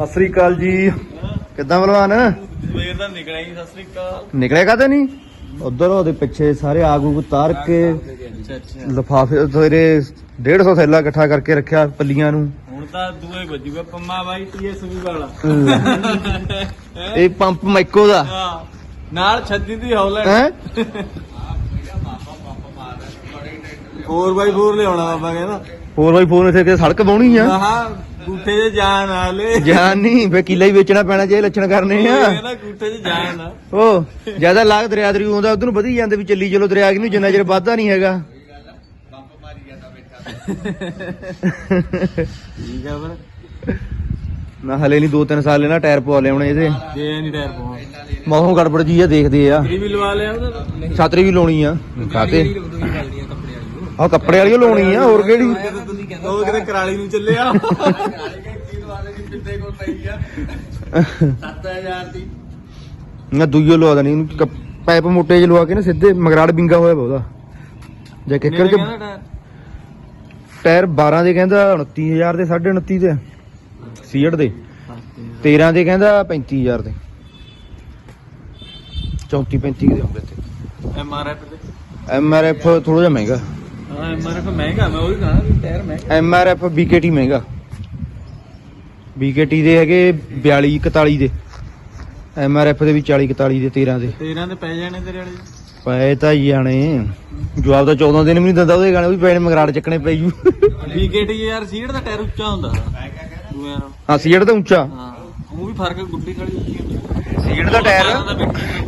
ਸਤਿ ਸ੍ਰੀ ਅਕਾਲ ਜੀ। ਕਿੱਦਾਂ ਬਲਵਾਨ ਸਵੇਰ ਦਾ ਨਿਕਲਿਆ ਹੀ ਸਤਿ ਸ੍ਰੀ ਅਕਾਲ। ਨਿਕਲਿਆ ਕਾਤੇ ਨਹੀਂ ਉਧਰ ਉਹਦੇ ਪਿੱਛੇ ਸਾਰੇ ਆਗੂ ਉਤਾਰ ਕੇ ਅੱਛਾ ਅੱਛਾ। ਲਫਾਫੇ ਤੇਰੇ 150 ਥੈਲਾ ਇਕੱਠਾ ਕਰਕੇ ਰੱਖਿਆ ਪੱਲੀਆਂ ਨੂੰ। ਹੁਣ ਤਾਂ ਦੂਏ ਵੱਜੂਗਾ ਪੰਮਾ ਬਾਈ ਟੀਐਸਵੀ ਵਾਲਾ। ਇਹ ਪੰਪ ਮੈਕੋ ਦਾ। ਹਾਂ ਨਾਲ ਛੱਡੀ ਦੀ ਹੌਲੈਂਡ। ਹੈ? 4x4 ਲਿਆਉਣਾ ਬਾਬਾ ਕਹਿੰਦਾ। 4x4 ਇੱਥੇ ਸੜਕ ਬਾਉਣੀ ਆ। ਹਾਂ ਗੁੱਠੇ 'ਚ ਜਾਣ ਵਾਲੇ। ਜਾਨ ਨਹੀਂ ਫੇ ਕਿੱਲਾ ਹੀ ਵੇਚਣਾ ਪੈਣਾ ਜੇ ਇਹ ਲੱਛਣ ਕਰਨੇ ਆ। ਕਹਿੰਦਾ ਗੁੱਠੇ 'ਚ ਜਾਣ ਆ। ਉਹ ਜ਼ਿਆਦਾ ਲਾਗ ਦਰਿਆ ਦਰੀ ਆਉਂਦਾ ਉਧਰ ਨੂੰ ਵਧੀ ਜਾਂਦੇ ਵੀ ਚੱਲੀ ਚਲੋ ਦਰਿਆ ਨੂੰ ਜਿੰਨਾ ਚਿਰ ਵੱਧਦਾ ਨਹੀਂ ਹੈਗਾ। ਠੀਕ ਆ ਫਿਰ। ਨਾ ਹਲੇ ਨਹੀਂ 2-3 ਸਾਲ ਲੈਣਾ ਟਾਇਰ ਪਵਾ ਲਿਆਉਣੇ ਇਹਦੇ। ਜੇ ਨਹੀਂ ਟਾਇਰ ਪਾਉਂ ਮੌਸਮ ਗੜਬੜ ਜੀ ਆ ਦੇਖਦੇ ਆ। ਗਰੀ ਵੀ ਲਵਾ ਲਿਆ ਉਹਦਾ ਛਾਤਰੀ ਵੀ ਲਾਉਣੀ ਆ। ਕਾਤੇ ਆ ਕੱਪੜੇ ਵਾਲੀ ਓ ਲਾਉਣੀ ਆ ਹੋਰ ਕਿਹੜੀ? ਉਹ ਕਿਤੇ ਕਰਾਲੀ ਨੂੰ ਚੱਲਿਆ 7000 ਦੀ ਨਾ ਦੂਈਓ ਲਵਾ ਦੇਣੀ ਉਹਨੂੰ ਕ- ਪਾਈਪ ਮੋਟੇ ਜਿਹੇ ਲਵਾ ਕੇ ਨਾ ਸਿੱਧੇ ਮਗਰਾੜ ਬਿੰਗਾ ਹੋਇਆ ਉਹਦਾ। ਜੇ ਕਿੱਕਰ ਚ ਟਾਇਰ? 12 ਦੇ ਕਹਿੰਦਾ 29000 ਦੇ 29.5 ਦੇ। ਸੀਟ ਦੇ। 13 ਦੇ ਕਹਿੰਦਾ 35000 ਦੇ। 34 35 ਦੇ ਹੁੰਦੇ ਤੇ ਐਮ ਆਰ ਐਫ ਥੋੜਾ ਜਿਹਾ ਮਹਿੰਗਾ। ਹਾਂ ਐਮਆਰਐਫ ਮਹਿੰਗਾ ਮੈਂ ਉਹੀ ਕਹਾਂ ਵੀ ਟਾਇਰ ਮਹਿੰਗਾ। ਐਮ ਆਰ ਐਫ ਬੀਕੇਟੀ ਮਹਿੰਗਾ। ਬੀਕੇਟੀ ਦੇ ਹੈਗੇ 42 41 ਦੇ। ਐਮ ਆਰ ਐਫ ਦੇ ਵੀ 40 41 ਦੇ 13 ਦੇ। 13 ਦੇ ਪੈ ਜਾਣੇ ਤੇਰੇ ਵਾਲੇ। ਪਏ ਤਾਂ ਜਾਣੇ। ਜਵਾਬ ਤਾਂ 14 ਦਿਨ ਵੀ ਨਹੀਂ ਦਿੰਦਾ ਉਹਦੇ ਗਾਣੇ ਵੀ ਪੈਣੇ ਮਗਰਾੜ ਚੱਕਣੇ ਪਈ ਜੂ। ਵੀਕੇਟੀ ਯਾਰ ਸੀਟ ਦਾ ਟਾਇਰ ਉੱਚਾ ਹੁੰਦਾ। ਹਾਂ ਸੀਟ ਤਾਂ ਉੱਚਾ। ਹਾਂ ਉਹ ਵੀ ਫ਼ਰਕ ਗੁੱਡੀ ਖਾਲੀ ਉੱਚੀ ਹੁੰਦੀ ਸੀਟ ਦਾ ਟਾਇਰ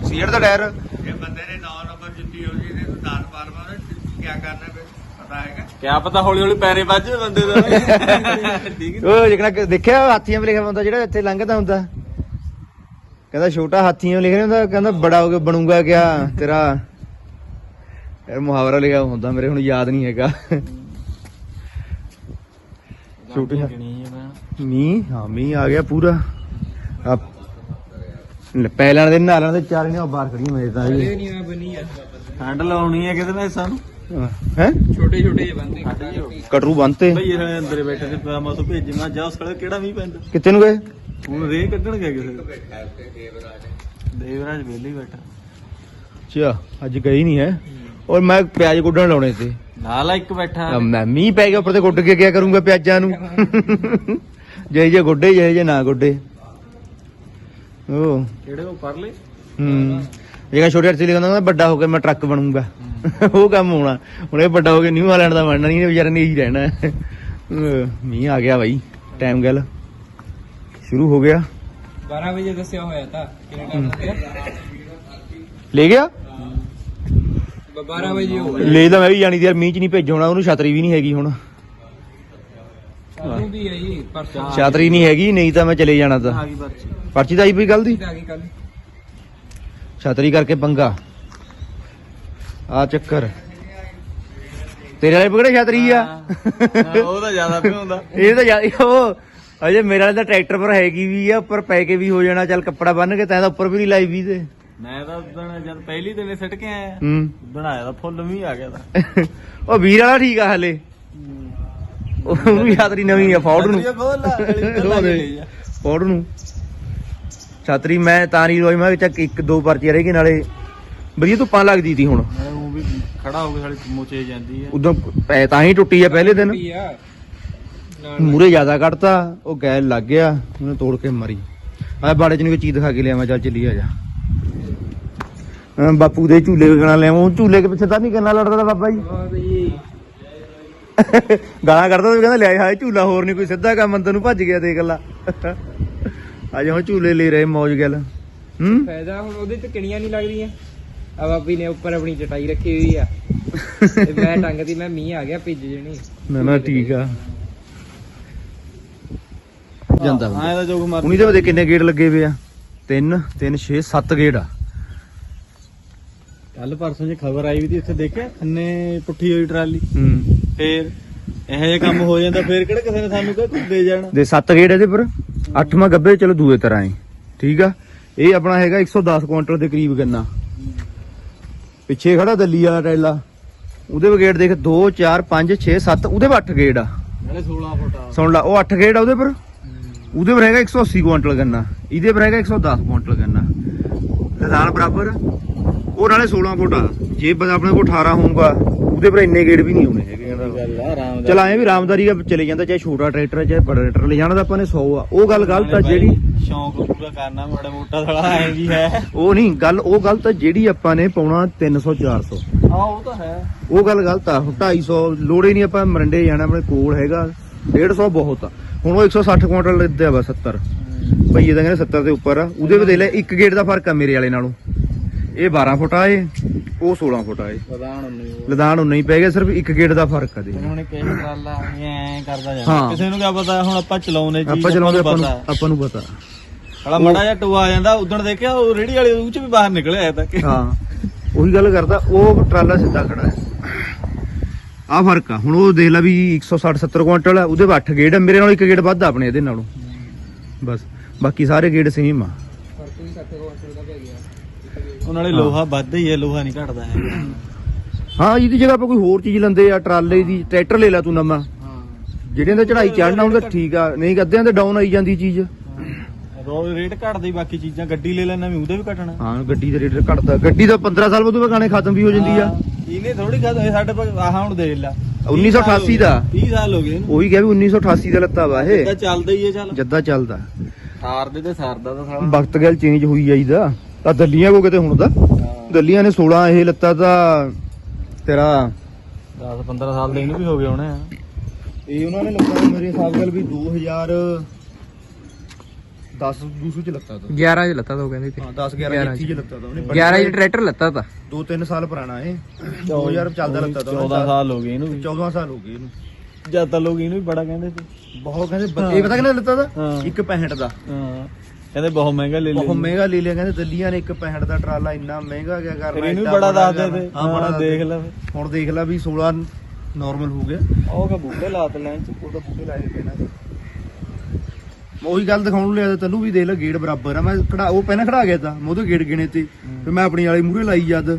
ਸੀਟ ਦਾ ਟਾਇਰ। ਜੇ ਬੰਦੇ ਨੇ 9 ਨੰਬਰ ਜੁੱਤੀ ਹੋ ਗਈ ਤੇ 10 ਬਾਰ ਬਾਰ ਕੀ ਕਰਨਾ? ਕਿਆ ਪਤਾ ਹੌਲੀ ਹੌਲੀ ਪੈਰੇ ਵੱਜ ਬੰਦੇ ਦਾ। ਠੀਕ ਉਹ ਜਿਹੜਾ ਦੇਖਿਆ ਹਾਥੀਆਂ 'ਤੇ ਲਿਖਿਆ ਹੁੰਦਾ ਜਿਹੜਾ ਇੱਥੇ ਲੰਘਦਾ ਹੁੰਦਾ? ਕਹਿੰਦਾ ਛੋਟਾ ਹਾਥੀਆਂ ਲਿਖਿਆ ਹੁੰਦਾ ਕਹਿੰਦਾ ਬੜਾ ਹੋ ਕੇ ਬਣੂਗਾ ਕਿਆ ਤੇਰਾ? ਇਹ ਮੁਹਾਵਰਾ ਲਿਖਿਆ ਹੁੰਦਾ ਮੇਰੇ ਹੁਣ ਯਾਦ ਨਹੀਂ ਹੈਗਾ। ਛੋਟੇ। ਮੀਂਹ? ਹਾਂ ਮੀਂਹ ਆ ਗਿਆ ਪੂਰਾ। ਆ ਪਹਿਲਾਂ ਦੇ ਨਾਲਾਂ ਦੇ ਚਾਰ ਨੇ ਬਾਹਰ ਖੜੀਆਂ ਮੇਰੇ ਤਾਂ ਜੀ ਠੰਡ ਲਾਉਣੀ ਹੈ ਕਿਤੇ ਨਾ ਸਾਨੂੰ। ਹੈ? ਛੋਟੇ ਛੋਟੇ ਜਿਹੇ ਬੰਦੇ ਕਟਰੂ ਬੰਨਤੇ। ਭਈ ਇਹ ਅੰਦਰ ਬੈਠੇ ਤੇ ਪਜਾਮਾ ਤੋਂ ਭੇਜ ਮੈਂ ਜਾ ਸੜੇ ਕਿਹੜਾ ਮੀਂਹ ਪੈਂਦਾ? ਕਿੱਥੇ ਨੂੰ ਗਏ? ਹੁਣ ਰੇ ਕੱਢਣ ਗਿਆ ਕਿਸੇ ਦੇਵਰਾਜ। ਵੇਲੀ ਬੈਠਾ। ਅੱਛਾ ਅੱਜ ਗਈ ਨਹੀਂ ਹੈ। ਔਰ ਮੈਂ ਪਿਆਜ਼ ਗੁੱਡਣ ਲਾਉਣੇ ਤੇ ਨਾਲ ਇੱਕ ਬੈਠਾ। ਮੈਂ ਮੀਂਹ ਪੈ ਗਿਆ ਉੱਪਰ ਤੇ ਗੁੱਡ ਕੇ ਕਿਆ ਕਰੂੰਗਾ ਪਿਆਜ਼ਾਂ ਨੂੰ? ਜੇ ਜੇ ਗੁੱਡੇ ਜੇ ਜੇ ਨਾ ਗੁੱਡੇ ਉਹ ਕਿਹੜੇ ਉਹ ਕਰ ਲੈ ਹੂੰ। ਜਿਹੜਾ ਛੋਟੇ ਅਰਸੇ ਲਿਖਦਾ ਵੱਡਾ ਹੋ ਕੇ ਮੈਂ ਟਰੱਕ ਬਣੂੰਗਾ। ਉਹ ਕੰਮ ਹੋਣਾ। ਹੁਣ ਇਹ ਵੱਡਾ ਹੋ ਕੇ ਨਿਊ ਹਾਲੈਂਡ ਦਾ ਬਣਨਾ ਨਹੀਂ ਵਿਚਾਰੇ ਨੇ ਇਹੀ ਰਹਿਣਾ। ਮੀਂਹ ਆ ਗਿਆ ਬਾਈ ਟਾਈਮ ਗੱਲ। ਸ਼ੁਰੂ ਹੋ ਗਿਆ। 12 ਵਜੇ ਦੱਸਿਆ ਹੋਇਆ ਤਾਂ ਟਾਈਮ ਲੱਗਿਆ ਲੈ ਗਿਆ? 12 ਵਜੇ ਹੋ ਲੈ ਤਾਂ ਮੈਂ ਵੀ ਜਾਣੀ ਯਾਰ ਮੀਂਹ ਚ ਨਹੀਂ ਭੇਜਣਾ ਉਹਨੂੰ ਛਤਰੀ ਵੀ ਨਹੀਂ ਹੈਗੀ ਹੁਣ। ਛਤਰੀ ਨਹੀਂ ਹੈਗੀ ਨਹੀਂ ਤਾਂ ਮੈਂ ਚਲੇ ਜਾਣਾ ਤਾਂ। ਪਰਚੀ। ਤਾਂ ਆਈ ਪਈ ਕੱਲ ਦੀ? ਆ ਗਈ ਕੱਲ ਛਤਰੀ ਕਰਕੇ ਪੰਗਾ। ਆ ਚੱਕਰ। ਤੇਰੇ ਵਾਲੇ ਪਕੜੇ ਛਤਰੀ ਆ? ਉਹ ਤਾਂ ਜ਼ਿਆਦਾ ਪਿਉਂਦਾ ਇਹ ਤਾਂ ਯਾ- ਉਹ ਅਜੇ ਮੇਰੇ ਵਾਲੇ ਤਾਂ ਟਰੈਕਟਰ ਪਰ ਹੈਗੀ ਵੀ ਆ ਉੱਪਰ ਪੈ ਕੇ ਵੀ ਹੋ ਜਾਣਾ ਚੱਲ ਕੱਪੜਾ ਬੰਨ ਕੇ ਤੈਂ ਤਾਂ ਉੱਪਰ ਵੀ ਨਹੀਂ ਲਾਈ ਵੀ ਤੇ। ਮੈਂ ਤਾਂ ਉਦੋਂ ਜਦ ਪਹਿਲੀ ਦਿਨੇ ਸਿੱਟ ਕੇ ਆਇਆ ਹੂੰ। ਬਣਾਇਆ ਤਾਂ ਫੁੱਲ ਮੀਂਹ ਆ ਗਿਆ ਤਾਂ। ਉਹ ਵੀਰ ਵਾਲਾ ਠੀਕ ਆ ਹਲੇ। ਉਹ ਵੀ ਛਤਰੀ ਨਵੀਂ ਆ ਫੌੜ ਨੂੰ। ਫੌੜ ਨੂੰ। ਛਤਰੀ ਮੈਂ ਤਾਂ ਨਹੀਂ ਰੋਈ ਮੈਂ ਕਿਹਾ ਚੱਕ ਇੱਕ ਦੋ ਪਰਚੀਆਂ ਰਹਿ ਗਏ ਨਾਲੇ। ਵਧੀਆ ਧੁੱਪਾਂ ਲੱਗਦੀ ਸੀ ਹੁਣ। ਮੈਂ ਉਹ ਵੀ ਖੜਾ ਹੋ ਕੇ ਸਾਲੀ ਮੋਚੇ ਜਾਂਦੀ ਹੈ ਉਦੋਂ ਪੈ ਤਾਂ ਹੀ ਟੁੱਟੀ ਆ ਪਹਿਲੇ ਦਿਨ। ਆ। ਮੂਰੇ ਜ਼ਿਆਦਾ ਕੱਢਤਾ ਉਹ ਗੈਲ ਲੱਗ ਗਿਆ ਉਹਨੇ ਤੋੜ ਕੇ ਮਰੀ। ਆ ਬਾੜੇ ਚ ਨੂੰ ਕੋਈ ਚੀਜ਼ ਦਿਖਾ ਕੇ ਲਿਆ ਮੈਂ ਚੱਲ ਚੱਲੀ ਆ ਜਾ। ਹਾਂ, ਬਾਪੂ ਦੇ ਝੂਲੇ ਵੇਖਣਾ ਲਿਆ ਉਹ ਝੂਲੇ ਕੇ ਪਿੱਛੇ ਤਾਂ ਨਹੀਂ ਕਰਨਾ ਲੜਦਾ ਤਾ ਬਾਬਾ ਜੀ। ਹਾਂ ਬਈ। ਗਾਲਾਂ ਕੱਢਦਾ ਤਾਂ ਕਹਿੰਦਾ ਲਿਆ ਹਾਏ ਝੂਲਾ ਹੋਰ ਨਹੀਂ ਕੋਈ ਸਿੱਧਾ ਕੰਮ ਅੰਦਰ ਨੂੰ ਭੱਜ ਗਿਆ ਦੇਖ ਲਾ ਅੱਜ ਹੁਣ ਝੂਲੇ ਲੈ ਰਹੇ ਮੌਜ ਗੱਲ। ਹੂੰ? ਫਾਇਦਾ ਹੁਣ ਉਹਦੇ ਚ ਕਿਣੀਆਂ ਨਹੀਂ ਲੱਗਦੀਆਂ। ਆ ਬਾਬੀ ਨੇ ਉੱਪਰ ਆਪਣੀ ਚਟਾਈ ਰੱਖੀ ਹੋਈ ਆ। ਤੇ ਮੈਂ ਟੰਗਦੀ ਮੈਂ ਮੀਂਹ ਆ ਗਿਆ ਭਿੱਜ ਜਣੀ। ਨਾ ਨਾ ਠੀਕ ਆ। ਜਾਂਦਾ। ਹਾਂ ਇਹਦਾ ਜੋਗ ਮਾਰ ਉਨੀ ਦੇ ਕਿੰਨੇ ਗੇਟ ਲੱਗੇ ਪਏ ਆ? 3 3 6 7 ਗੇਟ ਆ। ਕੱਲ ਪਰਸੋਂ ਜੇ ਖਬਰ ਆਈ ਵੀ ਤੀ ਉੱਥੇ ਦੇਖਿਆ ਖੰਨੇ ਪੁੱਠੀ ਹੋਈ ਟਰਾਲੀ। ਹੂੰ। ਫੇਰ ਇਹੋ ਜਿਹਾ ਕੰਮ ਹੋ ਜਾਂਦਾ ਫੇਰ ਕਿਹੜਾ ਕਿਸੇ ਨੇ ਸਾਨੂੰ ਕਹ ਦੇ ਜਾਣਾ। ਦੇ 7 ਗੇਟ ਇਹਦੇ ਪਰ? 8ਵਾਂ ਗੱਬੇ ਚਲੋ ਦੂਏ ਤਰ੍ਹਾਂ ਹੈ ਠੀਕ ਆ? ਇਹ ਆਪਣਾ ਹੈਗਾ 110 ਕੁਇੰਟਲ ਦੇ ਕਰੀਬ ਗੰਨਾ। ਪਿੱਛੇ ਖੜਾ ਦਿੱਲੀ ਵਾਲਾ ਟੈਲਾ ਉਹਦੇ ਵੀ ਗੇਟ ਦੇਖ 2 4 5 6 7 ਉਹਦੇ ਵੀ 8 ਗੇਟ ਆ। ਨਾਲੇ 16 ਫੁੱਟ ਆ। ਸੁਣ ਲਾ ਉਹ 8 ਗੇਟ ਆ ਉਹਦੇ ਪਰ? ਉਹਦੇ ਪਰ ਹੈਗਾ 180 ਕੁਇੰਟਲ ਗੰਨਾ। ਇਹਦੇ ਪਰ ਹੈਗਾ 110 ਕੁਇੰਟਲ ਗੰਨਾ। ਲਦਾਨ ਬਰਾਬਰ। ਉਹ ਨਾਲੇ 16 ਫੁੱਟ ਆ। ਜੇ ਬੰਦਾ ਆਪਣੇ ਕੋਲ 18 ਹੋਊਗਾ ਉਹਦੇ ਪਰ ਇੰਨੇ ਗੇੜ ਵੀ ਨਹੀਂ ਆਉਣੇ ਹੈਗੇ ਕਹਿੰਦਾ ਗੱਲ ਆ ਆਰਾਮ ਚਲ ਐਂ ਵੀ ਰਾਮਦਾਰੀ ਆ ਚਲੇ ਜਾਂਦਾ ਚਾਹੇ ਛੋਟਾ ਟਰੈਕਟਰ ਹੈ, ਚਾਹੇ ਬੜਾ ਟਰੈਕਟਰ ਲੈ ਜਾਣਾ ਤਾਂ ਆਪਾਂ ਨੇ 100 ਆ। ਉਹ ਗੱਲ ਗਲਤ ਆ ਜਿਹੜੀ ਸ਼ੌਂਕ ਪੂਰਾ ਕਰਨਾ ਬੜਾ ਮੋਟਾ ਥੋੜਾ ਐ ਵੀ ਹੈ। ਉਹ ਨਹੀਂ ਗੱਲ ਉਹ ਗਲਤ ਆ ਜਿਹੜੀ ਆਪਾਂ ਨੇ ਪਾਉਣਾ 300 400 ਹਾਂ ਉਹ ਤਾਂ ਹੈ। ਉਹ ਗੱਲ ਗਲਤ ਆ 250 ਲੋੜੇ ਨਹੀਂ ਆਪਾਂ ਮਰੰਡੇ ਜਾਣਾ ਆਪਣੇ ਕੋਲ ਹੈਗਾ। 150 ਬਹੁਤ ਆ। ਹੁਣ ਉਹ 160 ਕੁਇੰਟਲ ਲੈਂਦਾ ਵਾ 70 ਭਈਏ ਤਾਂ ਕਹਿੰਦੇ 70 ਦੇ ਉੱਪਰ ਆ। ਉਹਦੇ ਵੀ ਦੇ ਲੈ ਇੱਕ ਗੇਟ ਦਾ ਫ਼ਰਕ ਆ ਮੇਰੇ ਵਾਲੇ ਨਾਲੋਂ। ਇਹ 12 ਫੁੱਟ ਆ ਇਹ। ਉਹ 16 ਫੁੱਟ ਆ ਇਹ। ਪ੍ਰਧਾਨ ਹੁੰਨੇ ਲਦਾਨ ਉਨਾ ਹੀ ਪੈ ਗਿਆ ਸਿਰਫ ਇੱਕ ਗੇਟ ਦਾ ਫ਼ਰਕ ਆ ਦੇ ਉਹਨਾਂ ਨੇ ਕਹੀ ਟਰਾਲਾ ਐ ਕਰਦਾ ਜਾਂਦਾ। ਹਾਂ। ਕਿਸੇ ਨੂੰ ਕੀ ਪਤਾ ਹੁਣ ਆਪਾਂ ਚਲਾਉਨੇ ਜੀ ਆਪਾਂ ਚਲਾਉਂਦੇ ਆਪਾਂ ਨੂੰ ਪਤਾ। ਆਪਾਂ ਨੂੰ ਪਤਾ। ਹਲਾ ਮੜਾ ਜਿਹਾ ਟੂਆ ਆ ਜਾਂਦਾ ਉਦਣ ਦੇਖਿਆ ਉਹ ਰੇੜੀ ਵਾਲੇ ਉਹ ਚ ਵੀ ਬਾਹਰ ਨਿਕਲਿਆ ਆਇਆ ਤੱਕ ਹਾਂ। ਉਹੀ ਗੱਲ ਕਰਦਾ ਉਹ ਟਰਾਲਾ ਸਿੱਧਾ ਖੜਾ ਹੈ। ਆ ਫ਼ਰਕ ਆ। ਹੁਣ ਉਹ ਦੇਖ ਲੈ ਵੀ 160 70 ਕੁਇੰਟਲ ਆ ਉਹਦੇ 8 ਗੇੜ ਆ ਮੇਰੇ ਨਾਲ ਇੱਕ ਗੇੜ ਵੱਧ ਆ ਆਪਣੇ ਇਹਦੇ ਨਾਲੋਂ। ਬਸ ਬਾਕੀ ਸਾਰੇ ਗੇੜ ਸੇਮ ਆ ਫ਼ਰਕ ਵੀ ਕੱਟੇ ਕੁਆਂਟਲ ਦਾ ਪੈ ਗਿਆ ਉਹ ਨਾਲੇ ਲੋਹਾ ਵੱਧਦਾ ਹੀ ਹੈ ਲੋਹਾ ਨਹੀਂ ਘਟਦਾ ਹੈ ਹਾਂ ਇਹਦੀ ਜਗ੍ਹਾ ਆਪਾਂ ਕੋਈ ਹੋਰ ਚੀਜ਼ ਲੈਂਦੇ ਆ ਟਰਾਲੇ ਦੀ ਟਰੈਕਟਰ ਲੈ ਲੈ ਤੂੰ ਨਵਾਂ। ਹਾਂ ਜਿਹੜਿਆਂ ਦਾ ਚੜਾਈ ਚੜਨਾ ਹੁੰਦਾ ਠੀਕ ਆ ਨਹੀਂ ਅੱਧਿਆਂ ਤੇ ਡਾਊਨ ਆਈ ਜਾਂਦੀ ਚੀਜ਼। ਰੋਜ਼ ਰੇਟ ਘਟਦਾ ਹੀ ਬਾਕੀ ਚੀਜ਼ਾਂ ਗੱਡੀ ਲੈ ਲੈਣਾ ਵੀ ਉਹਦੇ ਵੀ ਘਟਣਾ। ਹਾਂ ਗੱਡੀ ਦੇ ਰੇਟ ਘਟਦਾ। ਗੱਡੀ ਦਾ 15 ਸਾਲ ਬਾਅਦ ਉਹ ਗਾਣੇ ਖਤਮ ਵੀ ਹੋ ਜਾਂਦੀ ਆ। ਇਹਨੇ ਥੋੜੀ ਗੱਲ ਹੋਈ ਸਾਡੇ ਕੋਲ ਆਹ ਹੁਣ ਦੇਖ ਲੈ। 1988 ਦਾ। 30 ਸਾਲ ਹੋ ਗਏ ਉਹੀ ਕਿਹਾ ਵੀ 1988 ਦਾ ਲੱਤਾ ਵਾ ਇਹ। ਤਾਂ ਚੱਲਦਾ ਹੀ ਹੈ ਚੱਲ। ਜੱਦਾ ਚੱਲਦਾ। ਸਾਰਦੇ ਤੇ ਸਰਦਾ ਤਾਂ ਸਾਲਾ। ਵਕਤ ਗੱਲ ਚੇਂਜ ਹੋਈ ਜਾਈਦਾ। ਤਾਂ ਦੱਲੀਆਂ ਕੋ ਕਿਤੇ ਹੁਣ ਦਾ ਦੱਲੀਆਂ ਨੇ 16 ਇਹ ਲੱਤਾ ਤਾਂ ਤੇਰਾ 10 15 ਸਾਲ ਦੇ ਇਹਨੂੰ ਵੀ ਹੋ ਗਏ ਹੋਣੇ ਆ। ਇਹ ਉਹਨਾਂ ਨੇ ਲੱਤਾ ਮੇਰੇ ਹਿਸਾਬ ਨਾਲ ਵੀ 2000 10 ਦੂਸੂ ਚ ਲੱਤਾ ਤਾਂ। 11 ਚ ਲੱਤਾ ਤਾਂ ਉਹ ਕਹਿੰਦੇ ਤੇ ਹਾਂ 10 11 11 21 ਚ ਲੱਤਾ ਤਾਂ ਉਹਨੇ। 11 ਚ ਟਰੈਕਟਰ ਲੱਤਾ ਤਾਂ। 2-3 ਸਾਲ ਪੁਰਾਣਾ ਇਹ। 2000 ਚੱਲਦਾ ਲੱਤਾ ਤਾਂ। 14 ਸਾਲ ਹੋ ਗਏ ਇਹਨੂੰ ਵੀ। 14 ਸਾਲ ਹੋ ਗਏ ਇਹਨੂੰ। ਜਦ ਤਾਂ ਲੋਕ ਇਹਨੂੰ ਵੀ ਬੜਾ ਕਹਿੰਦੇ ਸੀ। ਬਹੁਤ ਕਹਿੰਦੇ ਇਹ ਪਤਾ ਕਿੰਨਾ ਲੱਤਾ ਦਾ? ਹਾਂ। 165 ਦਾ। ਹਾਂ। ਕਹਿੰਦੇ ਬਹੁਤ ਮਹਿੰਗਾ ਲੈ ਲਿਆ ਬਹੁਤ ਮਹਿੰਗਾ ਲੈ ਲਿਆ ਕਹਿੰਦੇ ਦਿੱਲੀਆਂ ਨੇ 165 ਦਾ ਟਰਾਲਾ ਇੰਨਾ ਮਹਿੰਗਾ ਗਿਆ ਫਿਰ ਕਰਨਾ ਇਹਨੂੰ ਬੜਾ ਦੱਸਦੇ। ਤੇ ਹਾਂ ਬੜਾ ਦੇਖ ਲੈ ਹੁਣ ਦੇਖ ਲੈ ਵੀ 16 ਨਾਰਮਲ ਹੋ ਗਿਆ। ਉਹ ਕਾ ਬੂਟੇ ਲਾਤ ਲੈਣ ਚ ਉਹਦਾ ਬੂਟੇ ਲਾਏ ਮੈਂ ਉਹੀ ਗੱਲ ਦਿਖਾਉਣ ਨੂੰ ਲਿਆ ਤਾਂ ਤੈਨੂੰ ਵੀ ਦੇ ਲੈ ਗੇੜ ਬਰਾਬਰ ਆ। ਮੈਂ ਖੜਾ ਉਹ ਪਹਿਲਾਂ ਖੜਾ ਗਿਆ ਤਾਂ ਮੈਂ ਉਹਦੇ ਗੇੜ ਗਿਣੇ ਤੇ। ਫਿਰ ਮੈਂ ਆਪਣੀ ਵਾਲੀ ਮੂਹਰੇ ਲਾਈ ਜਦ।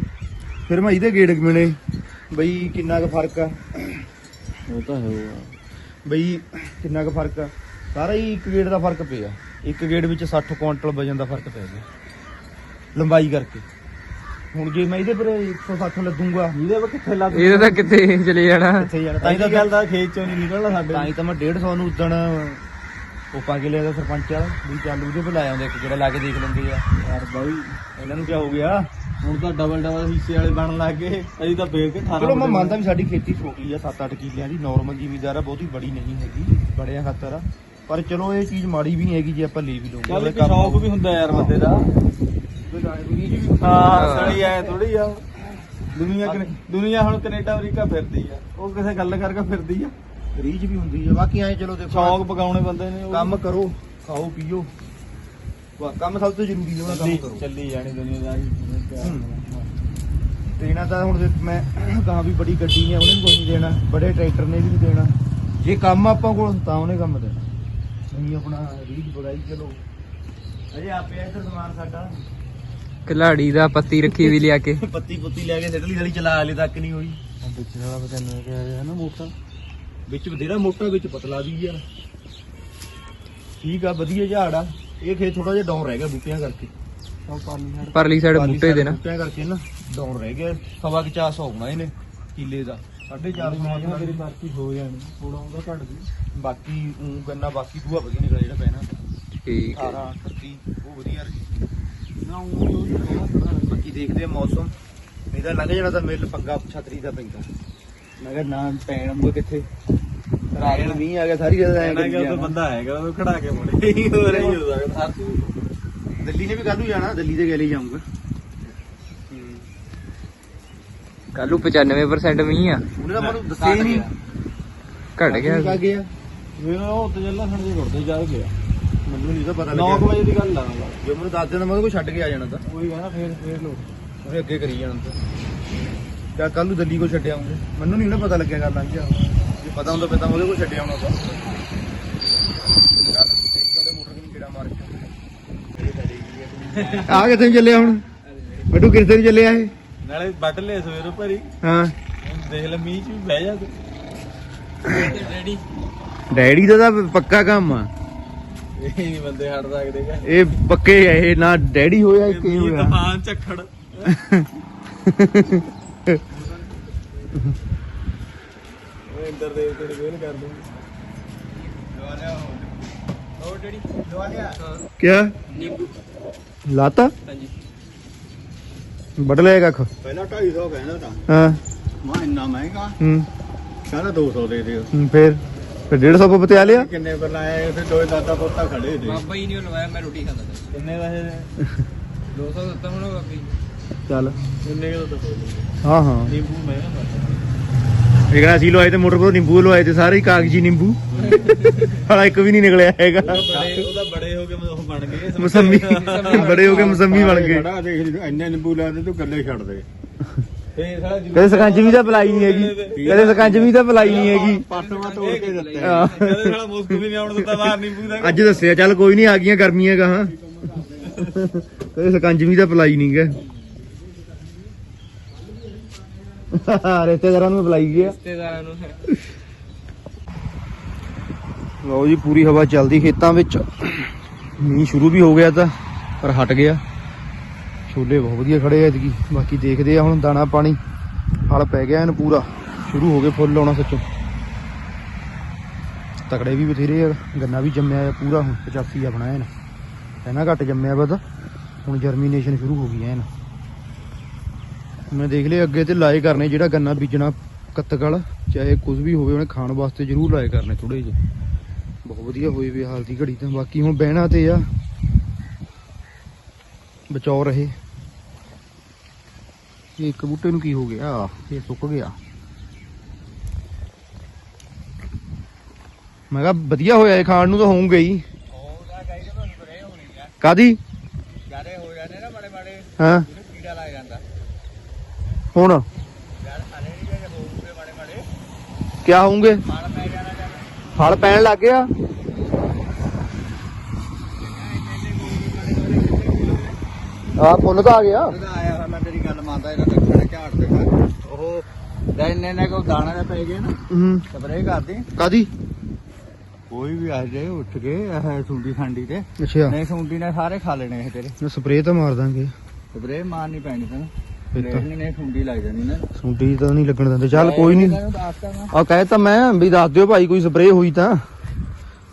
ਫਿਰ ਮੈਂ ਇਹਦੇ ਗੇੜ ਗਿਣੇ। ਬਈ ਕਿੰਨਾ ਕੁ ਫ਼ਰਕ ਆ? ਉਹ ਤਾਂ ਹੈ। ਬਈ ਕਿੰਨਾ ਕੁ ਫ਼ਰਕ ਆ? ਸਾਰਾ ਹੀ ਇੱਕ ਗੇੜ ਦਾ ਫ਼ਰਕ ਪਿਆ। ਇੱਕ ਗੇੜ ਵਿੱਚ 60 ਕੁਇੰਟਲ ਵਜਨ ਦਾ ਫ਼ਰਕ ਪੈ ਗਿਆ। ਲੰਬਾਈ ਕਰਕੇ। ਹੁਣ ਜੇ ਮੈਂ ਇਹਦੇ ਪਰ 160 ਲੱਦੂਗਾ ਇਹਦੇ ਵਾ ਕਿੱਥੇ ਲੱਗ ਇਹਦਾ ਤਾਂ ਕਿੱਥੇ ਚਲੇ ਜਾਣਾ। ਕਿੱਥੇ ਜਾਣਾ? ਤਾਂ ਹੀ ਤਾਂ ਗੱਲ ਦਾ ਖੇਤ ਚੋਂ ਨਹੀਂ ਨਿਕਲਣਾ ਸਾਡੇ। ਤਾਂ ਹੀ ਤਾਂ ਮੈਂ 150 ਨੂੰ ਉਦਣ ਉਹ ਪਾ ਕੇ ਲਿਆ ਸਰਪੰਚ ਵਾਲਾ ਵੀ ਚੱਲ ਉਹਦੇ ਪਰ ਲਾ ਆਉਂਦੇ ਇੱਕ ਜਿਹੜਾ ਲਾ ਕੇ ਦੇਖ ਲੈਂਦੇ ਆ। ਯਾਰ ਬਾਈ ਇਹਨਾਂ ਨੂੰ ਕੀ ਹੋ ਗਿਆ? ਹੁਣ ਤਾਂ ਡਬਲ ਡਬਲ ਹਿੱਸੇ ਵਾਲੇ ਬਣਨ ਲੱਗ ਗਏ। ਅਸੀਂ ਤਾਂ ਫੇਰ ਕੇ 18 ਚਲੋ ਮੈਂ ਮੰਨਦਾ ਵੀ ਸਾਡੀ ਖੇਤੀ ਛੋਟੀ ਆ 7-8 ਕਿੱਲਿਆਂ ਦੀ। ਨਾਰਮਲ ਜ਼ਿਮੀਦਾਰ ਆ ਬਹੁਤੀ ਬੜੀ ਨਹੀਂ ਹੈਗੀ ਬੜਿਆਂ ਖਾਤਰ ਆ। ਪਰ ਚਲੋ ਇਹ ਚੀਜ਼ ਮਾੜੀ ਵੀ ਨਹੀਂ ਹੈਗੀ ਜੇ ਆਪਾਂ ਲੈ ਵੀ ਲਵਾਂਗੇ ਚੱਲ ਇੱਕ ਸ਼ੌਕ ਵੀ ਹੁੰਦਾ ਯਾਰ ਬੰਦੇ ਦਾ। ਹਾਂ ਸੜੀ ਐ ਥੋੜੀ ਆ। ਦੁਨੀਆ ਕਨੇ- ਦੁਨੀਆ ਹੁਣ ਕੈਨੇਡਾ ਅਮਰੀਕਾ ਫਿਰਦੀ ਆ। ਉਹ ਕਿਸੇ ਗੱਲ ਕਰਕੇ ਫਿਰਦੀ ਆ। ਰੀਜ ਵੀ ਹੁੰਦੀ ਆ। ਬਾਕੀ ਐ ਚਲੋ ਦੇਖੋ ਸ਼ੌਕ ਪਕਾਉਣੇ ਬੰਦੇ ਨੇ ਉਹ। ਕੰਮ ਕਰੋ ਖਾਓ ਪੀਓ। ਵਾ- ਕੰਮ ਸਭ ਤੋਂ ਜ਼ਰੂਰੀ ਹੈ ਉਹਦਾ ਕੰਮ ਚੱਲੀ- ਕਰੋ। ਚੱਲੀ ਜਾਣੀ ਦੁਨੀਆਦਾਰੀ ਤੇ ਇਹਨਾਂ ਦਾ ਹੁਣ ਮੈਂ ਕਹਾਂ ਵੀ ਬੜੀ ਗੱਡੀ ਨੇ ਉਹਨੇ ਵੀ ਕੁਝ ਨਹੀਂ ਦੇਣਾ। ਬੜੇ ਟਰੈਕਟਰ ਨੇ ਵੀ ਨਹੀਂ ਦੇਣਾ। ਜੇ ਕੰਮ ਆਪਾਂ ਕੋਲ ਤਾਂ ਉਹਨੇ ਕੰਮ ਦੇਣਾ। ਨਹੀਂ ਆਪਣਾ ਰੀਜ ਬੜਾਈ ਚਲੋ। ਅਜੇ ਆਪੇ ਇੱਧਰ ਸਮਾਨ ਸਾਡਾ। ਖਿਲਾੜੀ ਦਾ ਪੱਤੀ ਰੱਖੀ ਵੀ ਲਿਆ ਕੇ। ਪੱਤੀ ਪੁੱਤੀ ਲੈ ਕੇ ਸਿੱਧਲੀ ਦਲੀ ਚਲਾ ਹਲੇ ਤੱਕ ਨਹੀਂ ਹੋਈ। ਵਿੱਚ ਵਾਲਾ ਪਤਾ ਨਹੀਂ ਕਿਹਾ ਹੈ ਨਾ ਮੋਟਾ। ਵਿੱਚ ਬਥੇਰਾ ਮੋਟਾ ਵਿੱਚ ਪਤਲਾ ਵੀ ਆ ਠੀਕ ਆ ਵਧੀਆ ਝਾੜ ਆ। ਇਹ ਖੇਤ ਥੋੜਾ ਜਿਹਾ ਡਾਊਨ ਰਹਿ ਗਿਆ ਬੂਟਿਆਂ ਕਰਕੇ। ਪਰਲੀ ਸਾਈਡ ਬੂਟੇ ਦੇ ਨਾ। ਬੂਟਿਆਂ ਕਰਕੇ ਨਾ ਡਾਊਨ ਰਹਿ ਗਿਆ। ਸਵਾ ਕਿ 400 ਹੋਣਾ ਇਹਨੇ ਕਿੱਲੇ ਦਾ। 450 ਮੈਂ ਤੇਰੀ ਮਰਜ਼ੀ ਹੋ ਜਾਣੀ। ਥੋੜਾ ਉਹਦਾ ਘਟ ਗਈ ਬਾਕੀ ਊਂ ਗੰਨਾ ਬਾਕੀ ਦੂਆ ਵਧੀਆ ਨਿਕਲਿਆ ਜਿਹੜਾ ਪੈਣਾ। ਠੀਕ ਹੈ। 18 38 ਉਹ ਵਧੀਆ ਰਹੀ। ਨਾ ਉਹ ਬਾਕੀ ਦੇਖਦੇ ਆ ਮੌਸਮ। ਇਹਦਾ ਲੰਘ ਜਾਣਾ ਤਾਂ ਮਿਲ ਪੰਗਾ ਛਤਰੀ ਦਾ ਪੈਂਦਾ। ਮੈਂ ਕਿਹਾ ਨਾ ਪੈਣ ਅੰਬ ਕਿੱਥੇ? ਰਾਤ ਨੂੰ ਮੀਂਹ ਆ ਗਿਆ ਸਾਰੀ ਰਾਤ ਐਂ ਕਹਿਣਾ ਕਰੀ ਕਿ ਉਹ ਜਾਣਾ। ਬੰਦਾ ਹੈਗਾ ਉਹ ਖੜਾ ਕੇ ਮੁੜੇ। ਹੀ ਹੋ ਰਹੀ ਹੋ ਸਕਦਾ। ਦਿੱਲੀ ਨੇ ਵੀ ਕੱਲ ਨੂੰ ਜਾਣਾ? ਦਿੱਲੀ ਦੇ ਗੈਲੇ ਜਾਊਂਗਾ। ਕੱਲੂ 95% ਮੀਂਹ ਆ। ਉਹਨੇ ਤਾਂ ਮੈਨੂੰ ਦੱਸਿਆ ਹੀ ਨਹੀਂ। ਘਟ ਗਿਆ। ਉਹ ਤਜੱਲਾ ਸਣ ਜੇ ਘੁਰਦੇ ਜਾ ਗਿਆ। ਮੈਨੂੰ ਨਹੀਂ ਤਾਂ ਪਤਾ 9 ਲੱਗਿਆ। ਵਜੇ ਦੀ ਗੱਲ ਆ। ਜੋ ਮੈਨੂੰ ਦੱਸ ਦਿੰਦਾ ਮੈਂ ਉਹਦੇ ਕੋਲ ਛੱਡ ਕੇ ਆ ਜਾਣਾ ਤਾਂ। ਉਹੀ ਕਹਿੰਦਾ ਫੇਰ ਫੇਰ ਲੋ ਉਹਨੇ ਅੱਗੇ ਕਰੀ ਜਾਣਾ ਤਾਂ। ਕਿਆ ਕੱਲ ਨੂੰ ਦਿੱਲੀ ਕੋ ਛੱਡ ਆਉਂਗੇ। ਮੈਨੂੰ ਨਹੀਂ ਨਾ ਪਤਾ ਲੱਗਿਆ ਗੱਲ ਜੇ ਪਤਾ ਹੁੰਦਾ ਪਤਾ ਉਹਦੇ ਕੋਲ ਛੱਡ ਆਉਣਾ ਤਾਂ ਚੱਲ ਇੱਕ ਉਹਦੇ ਮੋਟਰ ਨੂੰ ਕਿਹੜਾ ਮਾਰ ਕੇ ਆ ਕਿੱਥੇ ਨੂੰ ਚੱਲਿਆ ਹੁਣ? ਬੱਟੂ ਕਿੱਥੇ ਨੂੰ ਚੱਲਿਆ ਇਹ? ਨਾਲੇ ਵੱਢ ਲੈ ਸਵੇਰੋਂ ਭਰੀ। ਹਾਂ। ਹੁਣ ਦੇਖ ਲੈ ਮੀਂਹ ਚ ਵੀ ਬਹਿ ਜਾ ਤੂੰ। ਡੈਡੀ ਡੈਡੀ ਦਾ ਤਾਂ ਪੱਕਾ ਕੰਮ ਆ। ਇਹ ਨਹੀਂ ਬੰਦੇ ਹਟ ਸਕਦੇ ਗਾ। ਇਹ ਪੱਕੇ ਆ ਇਹ ਨਾ ਡੈਡੀ ਹੋਇਆ ਇਹ ਹੋਇਆ? ਤੂਫਾਨ ਝੱਖੜ। ਉਹ ਇੰਦਰ ਦੇਵਤੇ ਨੂੰ ਵੇਲ ਕਰ ਦੂੰਗੀ। ਹੋਰ ਡੈਡੀ ਕਿਆ? ਨਿੰਬੂ। ਲਾਤਾ? ਹਾਂਜੀ। ਵੱਢ ਲਿਆ ਕੱਖ ਪਹਿਲਾਂ 250 ਕਹਿਣਾ ਤਾਂ। ਹਾਂ। ਮੈਂ ਇੰਨਾ ਮਹਿੰਗਾ? ਹੂੰ। ਕਹਿੰਦਾ 200 ਦੇ ਦਿਓ। ਹੂੰ, ਫੇਰ? ਫਿਰ 150 ਪਤੇ ਆ ਲਿਆ? ਕਿੰਨੇ ਪਰ ਲਾਇਆ ਫਿਰ ਦੋ ਦਾਦਾ ਪੋਤਾ ਖੜੇ ਸੀ ਬਾਬਾ ਹੀ ਨਹੀਂ ਲਵਾਇਆ ਮੈਂ ਰੋਟੀ ਖਾਂਦਾ ਸੀ। ਕਿੰਨੇ ਵੈਸੇ 200 ਦਿੱਤਾ ਹੁਣ ਬਾਬਾ ਜੀ। ਚੱਲ। ਕਿੰਨੇ ਕਿਲੋ ਦੱਸੋ ਹਾਂ ਹਾਂ। ਨਿੰਬੂ ਮਹਿੰਗਾ ਕਹਿੰਦਾ ਅਸੀਂ ਲਵਾਏ ਤੇ ਮੋਟਰ ਪਰ ਨਿੰਬੂ ਲਵਾਏ ਤੇ ਸਾਰੇ ਹੀ ਕਾਗਜ਼ੀ ਨਿੰਬੂ। ਹਾਲਾ ਇੱਕ ਵੀ ਨਹੀਂ ਨਿਕਲਿਆ ਹੈਗਾ। ਬੜੇ ਉਹਦਾ ਬੜੇ ਹੋ ਕੇ ਉਹ ਬਣ ਗਏ। ਮਸੰਮੀ ਬੜੇ ਹੋ ਕੇ ਮਸੰਮੀ ਬਣ ਗਏ। ਖੜਾ ਦੇਖ ਲਈ, ਇੰਨੇ ਨਿੰਬੂ ਲਾਦੇ ਤੂੰ ਗੱਲੇ ਛੱਡ ਦੇ। ਫੇਰ ਸਾਲਾ ਕਦੇ ਸਕੰਜਵੀ ਤਾਂ ਪਲਾਈ ਨਹੀਂ ਹੈਗੀ। ਕਦੇ ਸਕੰਜਵੀ ਤਾਂ ਪਲਾਈ ਨਹੀਂ ਹੈਗੀ। ਪਾਸੋਂ ਤੋੜ ਕੇ ਦਿੱਤੇ। ਹਾਂ। ਕਹਿੰਦੇ ਸਾਲਾ ਮੁਸਕ ਵੀ ਨਹੀਂ ਆਉਣ ਦਿੱਤਾ ਬਾਹਰ ਨਿੰਬੂ ਦਾ। ਅੱਜ ਦੱਸਿਆ ਚੱਲ ਕੋਈ ਨਹੀਂ ਆ ਗਈਆਂ ਗਰਮੀਆਂ ਗਾਹਾਂ। ਕਦੇ ਸਕੰਜਵੀ ਤਾਂ ਪਲਾਈ ਨਹੀਂ ਗਾ ਰਿਸ਼ਤੇਦਾਰਾਂ ਨੂੰ ਪਲਾਈ ਗਿਆ ਰਿਸ਼ਤੇਦਾਰਾਂ ਨੂੰ ਲਓ ਜੀ ਪੂਰੀ ਹਵਾ ਚੱਲਦੀ ਖੇਤਾਂ ਵਿੱਚ। ਮੀਂਹ ਸ਼ੁਰੂ ਵੀ ਹੋ ਗਿਆ ਤਾਂ ਪਰ ਹਟ ਗਿਆ। ਛੋਲੇ ਬਹੁਤ ਵਧੀਆ ਖੜੇ ਐ ਐਤਕੀ। ਬਾਕੀ ਦੇਖਦੇ ਆ ਹੁਣ ਦਾਣਾ ਪਾਣੀ। ਹਲ ਪੈ ਗਿਆ ਇਹਨੂੰ ਪੂਰਾ। ਸ਼ੁਰੂ ਹੋ ਗਏ ਫੁੱਲ ਆਉਣਾ ਸੱਚੋ। ਤਕੜੇ ਵੀ ਬਥੇਰੇ ਆ। ਗੰਨਾ ਵੀ ਜੰਮਿਆ ਆ ਪੂਰਾ ਹੁਣ। 85 ਆ ਬਣਾਇਆ ਇਹਨੇ। ਪਹਿਲਾਂ ਘੱਟ ਜੰਮਿਆ ਤਾਂ। ਹੁਣ ਜਰਮੀਨੇਸ਼ਨ ਸ਼ੁਰੂ ਹੋ ਗਈ ਐ ਇਹਨ। ਮੈਂ ਦੇਖ ਲਿਆ ਅੱਗੇ ਤੇ ਲਾਏ ਕਰਨੇ ਜਿਹੜਾ ਗੰਨਾ ਬੀਜਣਾ ਕੱਤਕ ਵਾਲਾ ਚਾਹੇ ਕੁਝ ਵੀ ਹੋਵੇ ਉਹਨੇ ਖਾਣ ਵਾਸਤੇ ਜ਼ਰੂਰ ਲਾਏ ਕਰਨੇ ਥੋੜੇ ਜਿਹੇ। ਬਹੁਤ ਵਧੀਆ ਹੋਈ ਵੀ ਹਾਲ ਦੀ ਘੜੀ ਤਾਂ। ਬਾਕੀ ਹੁਣ ਬਹਿਣਾ ਤੇ ਆ। ਬਚਾਓ ਰਹੇ। ਇਹ ਇੱਕ ਬੂਟੇ ਨੂੰ ਕੀ ਹੋ ਗਿਆ? ਇਹ ਸੁੱਕ ਗਿਆ। ਮੈਂ ਕਿਹਾ ਵਧੀਆ ਹੋਇਆ ਇਹ ਖਾਣ ਨੂੰ ਤਾਂ ਹੋਊਗਾ ਹੀ। ਕਾਦੀ ਜਿਆਦੇ ਹੋ ਜਾਂਦੇ ਨਾ ਬੜੇ ਬੜੇ ਹਾਂ ਇਹਨੂੰ ਕੀੜਾ ਲੱਗ ਜਾਂਦਾ ਹੁਣ? ਕਿਆ ਹੋਊਗੇ? ਫਲ ਪੈਣ ਲੱਗ ਗਿਆ। ਆ ਫੁੱਲ ਤਾਂ ਆ ਗਿਆ। ਆਇਆ ਹੋਇਆ, ਮੈਂ ਤੇਰੀ ਗੱਲ ਮੰਨਦਾ ਇਹਨਾਂ ਟੱਕਰੇ ਝਾੜ ਕਰ ਉਹ ਇੰਨੇ ਨੇ ਕੋ ਦਾਣਾ ਦੇ ਪੈ ਗਏ ਨਾ ਹੂੰ। ਸਪਰੇ ਕਰਦੀ ਕਾਦੀ? ਕੋਈ ਵੀ ਆ ਜਾਏ ਉੱਠ ਕੇ ਇਹ ਸੁੰਡੀ ਖਾਂਡੀ ਤੇ ਅੱਛਾ। ਨਹੀਂ ਸੁੰਡੀ ਨੇ ਸਾਰੇ ਖਾ ਲੈਣੇ ਇਹ ਤੇਰੇ। ਸਪਰੇਅ ਤਾਂ ਮਾਰ ਦਾਂਗੇ। ਸਪਰੇ ਮਾਰਨੀ ਪੈਣੀ ਤੈਨੂੰ। ਫਿਰ ਤਾਂ। ਨਹੀਂ ਨੇ ਸੁੰਡੀ ਲੱਗ ਜਾਣੀ ਨਾ। ਸੁੰਡੀ ਤਾਂ ਨਹੀਂ ਲੱਗਣ ਦਿੰਦੇ। ਚੱਲ ਕੋਈ ਨਹੀਂ ਆ ਕਹਿ ਤਾਂ ਮੈਂ ਵੀ ਦੱਸ ਦਿਓ ਭਾਈ ਕੋਈ ਸਪਰੇਅ ਹੋਈ ਤਾਂ।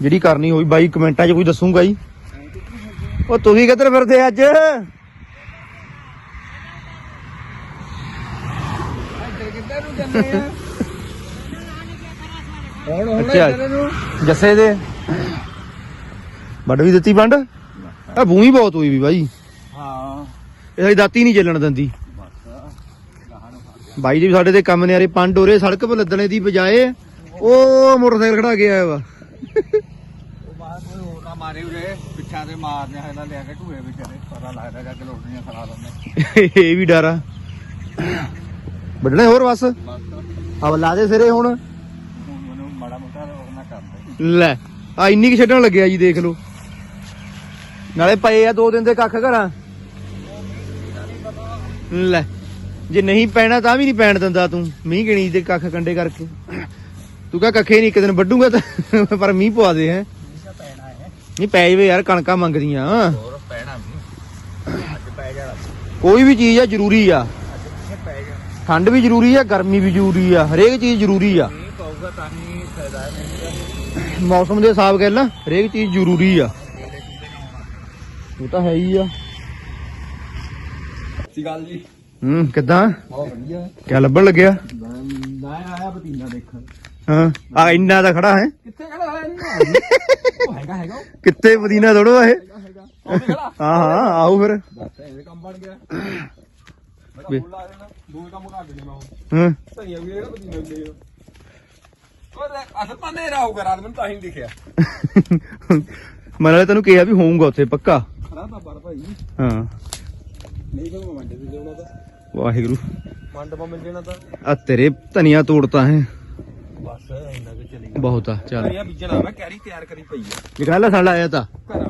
ਜਿਹੜੀ ਕਰਨੀ ਹੋਈ ਬਾਈ ਕਮੈਂਟਾਂ 'ਚ ਕੋਈ ਦੱਸੂਗਾ ਹੀ ਉਹ ਤੁਸੀਂ ਕਿੱਧਰ ਫਿਰਦੇ ਅੱਜ? ਜੱਸੇ ਦੇ। ਵੱਡ ਵੀ ਦਿੱਤੀ ਵੰਡ? ਆ ਬੂਈ ਬਹੁਤ ਹੋਈ ਵੀ ਬਾਈ। ਹਾਂ। ਇਹ ਦਾਤੀ ਨਹੀਂ ਚੱਲਣ ਦਿੰਦੀ। ਬਾਈ ਜੀ ਵੀ ਸਾਡੇ ਤੇ ਕੰਮ ਨਿਆਰੇ ਪੰਡ ਹੋਰੇ ਸੜਕ 'ਤੇ ਲੱਦਣੇ ਦੀ ਬਜਾਏ ਉਹ ਮੋਟਰਸਾਈਕਲ ਖੜਾ ਕੇ ਆਇਆ ਵਾ। ਉਹ ਬਾਹਰ ਕੋਈ ਹੋਰ ਨਾ ਮਾਰੇ ਉਰੇ ਪਿੱਛਾ ਤੇ ਮਾਰਨੇ ਹੈ ਨਾ ਲਿਆ ਕੇ ਢੂਏ ਵਿੱਚ ਦੇ ਪਤਾ ਲੱਗਦਾ ਜਾ ਕੇ ਲੋਟੀਆਂ ਖਲਾ ਦਿੰਦੇ ਇਹ ਵੀ ਡਰ ਆ। ਵੱਢਣੇ ਹੋਰ ਬਸ। ਆ ਲਾ ਦੇ ਸਿਰੇ ਹੁਣ। ਮਾੜਾ ਮੋਟਾ ਨਾ ਕਰਦੇ ਲੈ ਆ ਇੰਨੀ ਕਿ ਛੱਡਣ ਲੱਗਿਆ ਜੀ ਦੇਖ ਲਓ। ਨਾਲੇ ਪਏ ਆ ਦੋ ਦਿਨ ਦੇ ਕੱਖ ਘਰਾਂ। ਲੈ। ਜੇ ਨਹੀਂ ਪੈਣਾ ਤਾਂ ਵੀ ਨਹੀਂ ਪੈਣ ਦਿੰਦਾ ਤੂੰ। ਮੀਂਹ ਗਿਣੀ ਦੇ ਕੱਖ ਕੰਡੇ ਕਰਕੇ। ਤੂੰ ਕਹ ਕੱਖੇ ਨਹੀਂ ਇੱਕ ਦਿਨ ਵੱਢੂਗਾ ਤਾਂ ਪਰ ਮੀਂਹ ਪਵਾ ਦੇ ਹੈ। ਨਹੀਂ ਪੈ ਜਵੇ ਯਾਰ ਕਣਕਾਂ ਮੰਗਦੀਆਂ। ਹੋਰ ਪੈਣਾ ਵੀ। ਅੱਜ ਪੈ ਜਾਣਾ। ਕੋਈ ਵੀ ਚੀਜ਼ ਆ ਜ਼ਰੂਰੀ ਆ। ਠੰਡ ਵੀ ਜ਼ਰੂਰੀ ਆ ਗਰਮੀ ਵੀ ਜ਼ਰੂਰੀ ਆ ਹਰੇਕ ਚੀਜ਼ ਜ਼ਰੂਰੀ ਆ। ਨਹੀਂ ਪਊਗਾ ਤਾਂ ਹੀ ਫਾਇਦਾ ਹੈ। ਨਹੀਂ ਮੌਸਮ ਦੇ ਹਿਸਾਬ ਗੱਲ ਨਾ ਹਰੇਕ ਚੀਜ਼ ਜ਼ਰੂਰੀ ਆ। ਉਹ ਤਾਂ ਹੈ ਹੀ ਆ। ਸਤਿ ਗੱਲ ਜੀ। ਹੂੰ ਕਿਦਾਂ? ਬਹੁਤ ਵਧੀਆ। ਕਿਆ ਲੱਭਣ ਲੱਗਿਆ? ਮੈਂ ਆਇਆ ਪਤੀਨਾ ਦੇਖਣ। ਹਾਂ ਆ ਇੰਨਾ ਦਾ ਖੜਾ ਹੈ। ਕਿੱਥੇ ਖੜਾ ਹੈ? ਉਹ ਹੈਗਾ ਹੈਗਾ ਕਿੱਥੇ ਥੋੜੋ ਇਹ ਹਾਂ? ਹਾਂ ਆਓ ਫਿਰ। ਦੱਸ ਇਹ ਕੰਮ ਬਣ ਗਿਆ। ਮੈਂ ਬੋਲ ਲਾ ਦੇਣਾ ਦੋ ਕੰਮ ਕਰ ਦੇਣੇ ਮੈਂ ਹੁਣ। ਹਾਂ। ਧਨੀਆ ਵੀ ਜਿਹੜਾ ਪਤੀਨਾ ਵੀ ਲੈ ਉਹ ਅਸਲ ਤਾਂ ਨੇਰਾ ਹੋਊਗਾ ਰਾਤ ਮੈਨੂੰ ਤਾਂ ਹੀ ਨੀ ਦਿਖਿਆ। ਮੈਂ ਨਾਲੇ ਤੈਨੂੰ ਕਿਹਾ ਵੀ ਹੋਊਗਾ ਉੱਥੇ ਪੱਕਾ? ਖੜਾ ਤਾਂ ਪਰ ਭਾਈ। ਹਾਂ। ਨਹੀਂ ਤਾਂ ਮੈਂ ਮੰਡੇ ਤੇ ਲਿਆਉਣਾ ਤਾਂ। ਵਾਹਿਗੁਰੂ। ਮੰਡ ਮਾ ਮਿਲ ਜਾਣਾ ਤਾਂ। ਆ ਤੇਰੇ ਧਨੀਆ ਤੋੜਤਾ ਹੈ। ਬਸ ਇੰਨਾ ਕਿ ਚਲੀ ਬਹੁਤ ਆ ਚੱਲ। ਧਨੀਆ ਬੀਜਣਾ ਮੈਂ ਕੈਰੀ ਤਿਆਰ ਕਰੀ ਪਈ ਆ। ਜਿਹੜਾ ਲਸਣ ਲਾਇਆ ਤਾਂ। ਘਰਾਂ।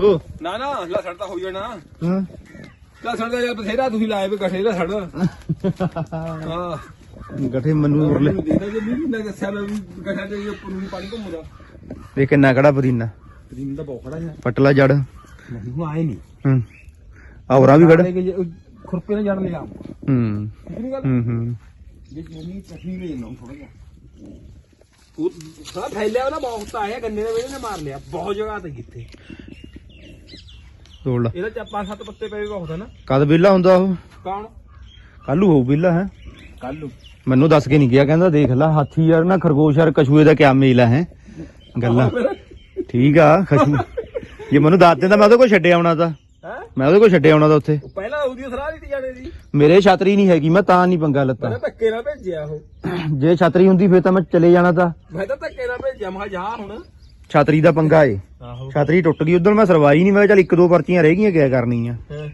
ਉਹ ਨਾ ਨਾ ਲਸਣ ਤਾਂ ਹੋ ਜਾਣਾ। ਹਾਂ। ਲਸਣ ਦਾ ਯਾਰ ਬਥੇਰਾ ਤੁਸੀਂ ਲਾਏ ਵੀ ਗੱਠੇ ਲਸਣ। ਹਾਂ। ਗੱਠੇ ਮੈਨੂੰ ਉਰਲੇ ਮੈਨੂੰ ਦੇਦਾ ਜੇ ਮੀਂਹ ਨੇ ਦੱਸਿਆ ਮੈਂ ਵੀ ਗੱਠਾ ਦੇ ਉੱਪਰ ਨੂੰ ਪਾਣੀ ਘੁੰਮਦਾ। ਇਹ ਕਿੰਨਾ ਕੜਾ ਪਦੀਨਾ? ਤਰੀਨ ਦਾ ਬਹੁਤ ਖੜਾ ਹੈ ਪਟਲਾ ਜੜ। ਨਹੀਂ ਉਹ ਆਏ ਨਹੀਂ। ਹੂੰ। ਔਰਾ ਵੀ ਖੜ। ਨਾਲ ਜੜ ਲਿਆ ਹੂੰ। ਕਿਹੜੀ ਗੱਲ? ਹੂੰ ਹੂੰ। ਜੇ ਜਮੀ ਚਟਨੀ ਲੈ ਜਾਂਦਾ ਥੋੜਾ ਜਿਹਾ। ਉਹ ਸਾਰਾ ਫੈਲਿਆ ਉਹਦਾ ਬਹੁਤ ਆਇਆ ਗੰਨੇ ਦੇ ਵੇਲੇ ਨੇ ਮਾਰ ਲਿਆ। ਬਹੁਤ ਜਗ੍ਹਾ ਤੇ ਕਿੱਥੇ ਤੋੜ ਲਾ। ਇਹਦਾ ਚ ਪੰਜ ਸੱਤ ਪੱਤੇ ਪਏ ਬਹੁਤ ਹੈ ਨਾ। ਕਦ ਵਿਹਲਾ ਹੁੰਦਾ ਉਹ? ਕੌਣ? ਕੱਲੂ ਹੋਊ ਵਿਹਲਾ ਹੈ? ਕੱਲ ਮੈਨੂੰ ਦੱਸ ਕੇ ਨਹੀਂ ਗਿਆ ਕਹਿੰਦਾ ਦੇਖ ਲੈ ਹਾਥੀ ਯਾਰ ਨਾ ਖਰਗੋਸ਼ ਯਾਰ ਕਛੂਏ ਦਾ ਕਿਆ ਮੇਲ ਹੈ? ਗੱਲਾਂ। ਠੀਕ ਆ ਖਸ਼ੂ ਜੇ ਮੈਨੂੰ ਦੱਸ ਦਿੰਦਾ ਮੈਂ ਉਹਦੇ ਕੋਲ ਛੱਡਿਆ ਆਉਣਾ ਤਾਂ। ਹੈ ਮੈਂ ਉਹਦੇ ਕੋਲ ਛੱਡਿਆ ਆਉਣਾ ਤਾਂ ਉੱਥੇ। ਪਹਿਲਾਂ ਉਹਦੀ ਸਲਾਹ ਦਿੱਤੀ ਜਾਣੇ ਦੀ। ਮੇਰੇ ਛਤਰੀ ਨਹੀਂ ਹੈਗੀ ਮੈਂ ਤਾਂ ਨਹੀਂ ਪੰਗਾ ਮੈਂ ਲੱਤਾ ਤਾਂ ਧੱਕੇ ਨਾਲ ਭੇਜਿਆ ਉਹ। ਜੇ ਛਤਰੀ ਹੁੰਦੀ ਫੇਰ ਤਾਂ ਮੈਂ ਚਲੇ ਜਾਣਾ ਤਾਂ। ਮੈਂ ਤਾਂ ਧੱਕੇ ਨਾਲ ਭੇਜਿਆ ਮੈਂ ਜਾ ਹੁਣ। ਛਤਰੀ ਦਾ ਪੰਗਾ ਏ। ਛਤਰੀ ਟੁੱਟ ਗਈ ਉਧਰ ਮੈਂ ਸਰਵਾਈ ਨਹੀਂ ਮੈਂ ਚੱਲ ਇੱਕ ਦੋ ਪਰਚੀਆਂ ਰਹਿ ਗਈਆਂ ਕਿਆ ਕਰਨੀਆਂ। ਹਾਂ।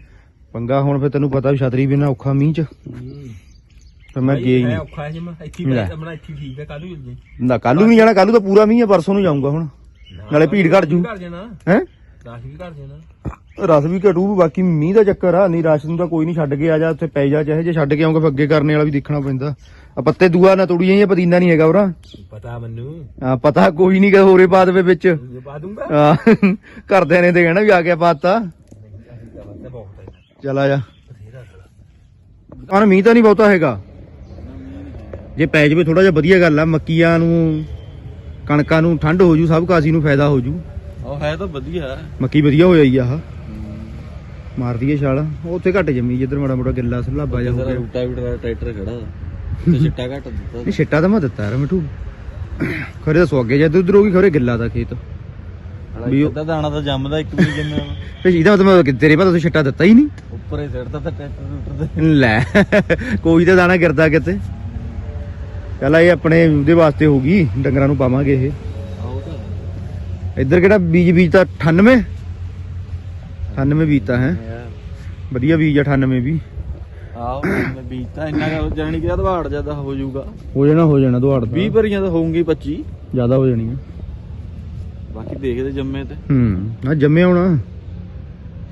ਪੰਗਾ ਹੁਣ ਫੇਰ ਤੈਨੂੰ ਪਤਾ ਵੀ ਛਤਰੀ ਬਿਨਾ ਔਖਾ ਮੀਂਹ ਚ। ਫਿਰ ਮੈਂ ਗਿਆ ਹੀ ਹੈ ਨਹੀਂ। ਔਖਾ ਹੈ ਜਿਵੇਂ ਇੱਥੇ ਹੀ ਆਪਣਾ ਇੱਥੇ ਹੀ ਠੀਕ ਹੈ ਕੱਲ ਜਲਦੀ ਨਾ ਕੱਲ ਨਹੀਂ ਜਾਣਾ ਕੱਲ ਤਾਂ ਪੂਰਾ ਮੀਂਹ ਆ ਪਰਸੋਂ ਨੂੰ ਜਾਊਂਗਾ ਹੁਣ। ਨਾਲੇ ਭੀੜ ਘਟ ਜੂ। ਹੈ? ਰਾਸ਼ ਵੀ ਘਰ ਜਾਣਾ। ਰਸ ਵੀ ਘਟੂ ਬਾਕੀ ਮੀਂਹ ਦਾ ਚੱਕਰ ਆ ਨਹੀਂ ਰਸ਼ ਨੂੰ ਤਾਂ ਕੋਈ ਨਹੀਂ ਛੱਡ ਕੇ ਆ ਜਾ ਉੱਥੇ ਪੈ ਜਾ ਚਾਹੇ ਜੇ ਛੱਡ ਕੇ ਆਉਂਗਾ ਫਿਰ ਅੱਗੇ ਕਰਨੇ ਵਾਲਾ ਵੀ ਦੇਖਣਾ ਪੈਂਦਾ। ਆ ਪੱਤੇ ਦੂਆ ਨਾ ਤੋੜੀ ਜਾਈਏ ਪਦੀਨਾ ਨਹੀਂ ਹੈਗਾ ਉਰਾ। ਪਤਾ ਮੈਨੂੰ। ਆ ਪਤਾ ਕੋਈ ਨਹੀਂ ਕਿ ਹੋਰੇ ਪਾ ਦੇਵੇ ਵਿੱਚ। ਪਾ ਦੂੰਗਾ? ਆ ਘਰਦਿਆਂ ਨੇ ਤੇ ਕਹਿਣਾ ਵੀ ਆ ਗਿਆ ਪਾਤਾ। ਹੈ ਚਲ ਆ ਜਾ। ਪਰ ਮੀਂਹ ਤਾਂ ਨਹੀਂ ਬਹੁਤਾ ਹੈਗਾ। ਜੇ ਪੈ ਜਾਵੇ ਥੋੜਾ ਜਿਹਾ ਵਧੀਆ ਗੱਲ ਆ ਮੱਕੀਆਂ ਨੂੰ ਕਣਕਾਂ ਨੂੰ ਠੰਡ ਹੋ ਜੂ ਸਭ ਕਾਸੀ ਨੂੰ ਫਾਇਦਾ ਹੋ ਜੂ। ਉਹ ਹੈ ਤਾਂ ਵਧੀਆ। ਮੱਕੀ ਵਧੀਆ ਹੋ ਜਾਈ ਆਹ। ਮਾਰਦੀ ਏ ਛਾਲ। ਉੱਥੇ ਘੱਟ ਜੰਮੀ ਜਿੱਧਰ ਮਾੜਾ ਮੋਟਾ ਗਿੱਲਾ ਸਲਾਬਾ ਜਾ ਹੋ ਗਿਆ। ਰੂਟਾਵੀਟਰ ਟਰੈਕਟਰ ਖੜਾ ਤੇ ਛਿੱਟਾ ਘੱਟ ਦਿੱਤਾ। ਇਹ ਛਿੱਟਾ ਤਾਂ ਮੈਂ ਦਿੱਤਾ ਯਾਰ ਮਿੱਠੂ। ਖਰੇ ਦੱਸੋ ਅੱਗੇ ਜਦ ਉਧਰ ਹੋ ਗਈ ਖਰੇ ਗਿੱਲਾ ਦਾ ਖੇਤ। ਵੀ ਉਹ- ਅੱਧਾ ਦਾਣਾ ਤਾਂ ਜੰਮਦਾ ਇੱਕ ਵੀ ਜੰਮਿਆ ਵਾ। ਤੇ ਇਹਦਾ ਮਤਲਬ ਕਿ ਤੇਰੇ ਪਾਸ ਛਿੱਟਾ ਦਿੱਤਾ ਹੀ ਨਹੀਂ। ਉੱਪਰ ਹੀ ਸਿੱਟਦਾ ਤਾਂ ਟਰੈਕਟਰ ਰੂਟਰ ਦੇ ਲੈ ਕੋਈ ਤਾਂ ਦਾਣਾ ਗਿਰਦਾ ਕਿਤੇ। ਚੱਲ ਇਹ ਆਪਣੇ ਉਹਦੇ ਵਾਸਤੇ ਹੋਗੀ ਡੰਗਰਾਂ ਨੂੰ ਪਾਵਾਂਗੇ ਇਹ। ਆਓ ਤਾਂ ਇੱਧਰ ਕਿਹੜਾ ਬੀਜ ਬੀਜਤਾ 98 98 ਬੀਜਤਾ ਹੈ। ਵਧੀਆ ਬੀਜ ਆ 98 ਵੀ। ਆਓ ਮੈਂ ਬੀਜਤਾ ਇੰਨਾ ਜਾਣੀ ਕਿ ਅਧਵਾੜ ਜ਼ਿਆਦਾ ਹੋ ਜਾਊਗਾ। ਹੋ ਜਾਣਾ ਹੋ ਜਾਣਾ ਦੁਹਾੜ 20 ਭਰੀਆਂ ਤਾਂ ਹੋਊਗੀ 25 ਜ਼ਿਆਦਾ ਹੋ ਜਾਣੀ ਆ। ਬਾਕੀ ਦੇਖਦੇ ਜੰਮੇ ਤੇ। ਹੂੰ ਨਾ ਜੰਮੇ ਹੋਣਾ।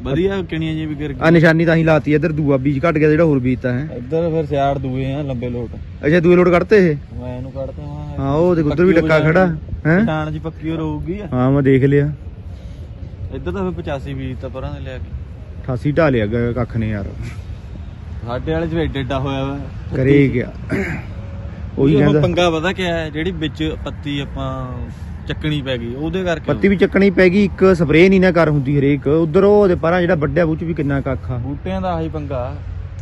ਵਧੀਆ ਕਿਣੀਆਂ ਜੀ ਵੀ ਗਿਰ ਆ ਨਿਸ਼ਾਨੀ ਤਾਂ ਹੀ ਲਾਤੀ ਇੱਧਰ ਦੂਆ ਬੀਜ ਘਟ ਗਿਆ ਜਿਹੜਾ ਹੋਰ ਬੀਜਤਾ ਹੈ। ਇੱਧਰ ਫਿਰ ਸਿਆੜ ਦੂਏ ਆ ਲੰਬੇ ਲੋਟ। ਅੱਛਾ ਦੂਏ ਲੋਡ ਕੱਢਤੇ ਇਹ? ਮੈਂ ਇਹਨੂੰ ਕੱਢਦਾ ਹਾਂ ਉਹ ਦੇਖ ਉੱਧਰ ਵੀ ਟੱਕਾ ਖੜਾ ਹੈ? ਪਛਾਣ ਜੀ ਪੱਕੀ ਹੋ ਰਹੂਗੀ ਹਾਂ ਮੈਂ ਦੇਖ ਲਿਆ। ਇੱਧਰ ਤਾਂ ਫਿਰ 85 ਬੀਜ ਤਾਂ ਪਰਾਂ ਦੇ ਲਿਆ ਕੇ। 88 ਢਾ ਲਿਆ ਗਾ ਕੱਖ ਨੇ ਯਾਰ। ਸਾਡੇ ਵਾਲੇ ਚ ਵੀ ਏਡਾ ਹੋਇਆ ਵਾ। ਕਰੇ ਗਿਆ ਉਹੀ ਉਹ ਕਹਿੰਦਾ। ਪੰਗਾ ਪਤਾ ਕਿਆ ਹੈ? ਜਿਹੜੀ ਵਿੱਚ ਪੱਤੀ ਆਪਾਂ ਚੱਕਣੀ ਪੈ ਗਈ ਉਹਦੇ ਕਰਕੇ ਪੱਤੀ ਵੀ ਚੱਕਣੀ ਪੈ ਗਈ ਇੱਕ ਸਪਰੇਅ ਨਹੀਂ ਨਾ ਕਰ ਹੁੰਦੀ ਹਰੇਕ। ਉਧਰ ਉਹਦੇ ਪਰਾਂ ਜਿਹੜਾ ਵੱਡਿਆ ਬੁੱਚ ਵੀ ਕਿੰਨਾ ਕੱਖ ਆ। ਬੂਟਿਆਂ ਦਾ ਆਹੀ ਪੰਗਾ।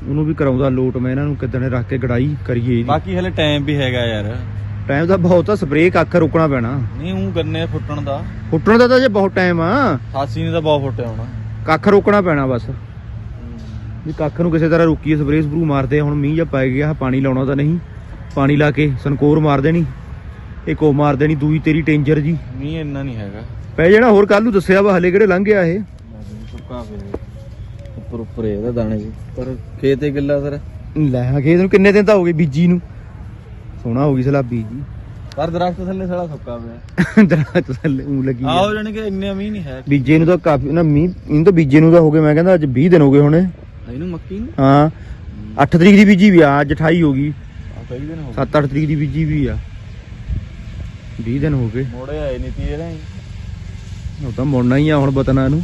ਉਹਨੂੰ ਵੀ ਕਰਾਉਂਦਾ ਲੋਟ ਮੈਂ ਇਹਨਾਂ ਨੂੰ ਕਿਦਣੇ ਰੱਖ ਕੇ ਗੜਾਈ ਕਰੀਏ ਇਹਦੀ। ਬਾਕੀ ਹਲੇ ਟਾਈਮ ਵੀ ਹੈਗਾ ਯਾਰ। ਟਾਈਮ ਤਾਂ ਬਹੁਤ ਆ ਸਪਰੇਅ ਕੱਖ ਰੋਕਣਾ ਪੈਣਾ। ਨਹੀਂ ਉਹ ਗੰਨੇ ਫੁੱਟਣ ਦਾ। ਫੁੱਟਣ ਦਾ ਤਾਂ ਜੇ ਬਹੁਤ ਟਾਈਮ ਆ। 88 ਨੇ ਤਾਂ ਬਹੁਤ ਫੁੱਟਿਆ ਹੋਣਾ। ਕੱਖ ਰੋਕਣਾ ਪੈਣਾ ਬਸ। ਵੀ ਕੱਖ ਨੂੰ ਕਿਸੇ ਤਰ੍ਹਾਂ ਰੋਕੀਏ ਸਪਰੇਅ ਸਪਰੂ ਮਾਰਦੇ ਹੁਣ ਮੀਂਹ ਜਾਂ ਪੈ ਗਿਆ ਪਾਣੀ ਲਾਉਣਾ ਤਾਂ ਨਹੀਂ। ਪਾਣੀ ਲਾ ਕੇ ਸੰਕੋਰ ਮਾਰ ਦੇਣੀ। ਇੱਕ ਉਹ ਮਾਰ ਦੇਣੀ ਦੂਈ ਤੇਰੀ ਟੇਂਜਰ ਜੀ। ਮੀਂਹ ਇੰਨਾ ਨਹੀਂ ਹੈਗਾ। ਪੈ ਜਾਣਾ ਹੋਰ ਕੱਲ ਨੂੰ ਦੱਸਿਆ ਵਾ ਹਲੇ ਕਿਹੜੇ ਲੰਘ ਗਿਆ ਇਹ। ਸੁੱਕਾ ਪਿਆ ਉੱਪਰ ਉੱਪਰ ਇਹਦਾ ਦਾਣੇ ਜੀ। ਪਰ ਖੇਤ ਹੀ ਗਿੱਲਾ ਫਿਰ ਲੈ ਆ ਖੇਤ ਨੂੰ ਕਿੰਨੇ ਦਿਨ ਤਾਂ ਹੋ ਗਏ ਬੀਜੀ ਨੂੰ। ਸੋਹਣਾ ਹੋ ਗਈ ਸਲਾਬੀ ਜੀ। ਪਰ ਦਰਖਤ ਥੱਲੇ ਸਾਲਾ ਸੁੱਕਾ ਪਿਆ। ਦਰਖਤ ਥੱਲੇ ਊਂ ਲੱਗੀ ਆ। ਆਹੋ ਜਾਣੀ ਕਿ ਇੰਨੇ ਮੀਂਹ ਨਹੀਂ ਹੈ। ਬੀਜੇ ਨੂੰ ਤਾਂ ਕਾਫੀ ਨਾ ਮੀਂਹ ਇਹਨੂੰ ਤਾਂ ਬੀਜੇ ਨੂੰ ਤਾਂ ਹੋ ਗਏ ਮੈਂ ਕਹਿੰਦਾ ਅੱਜ 20 ਦਿਨ ਹੋ ਗਏ ਹੁਣੇ। ਇਹਨੂੰ ਮੱਕੀ ਨੂੰ? ਹਾਂ। 8 ਤਰੀਕ ਦੀ ਬੀਜੀ ਵੀ ਆ ਅੱਜ 28 ਹੋ ਗਈ। ਆ ਕਈ ਦਿਨ ਹੋ 7-8 ਤਰੀਕ ਦੀ ਬੀਜੀ ਵੀ ਆ। 20 ਦਿਨ ਹੋ ਗਏ। ਮੋੜੇ ਆਏ ਨਹੀਂ ਤੀ ਇਹਦਾ ਉਹ ਤਾਂ ਮੁੜਨਾ ਹੀ ਆ ਹੁਣ ਬਤਨਾ ਨੂੰ।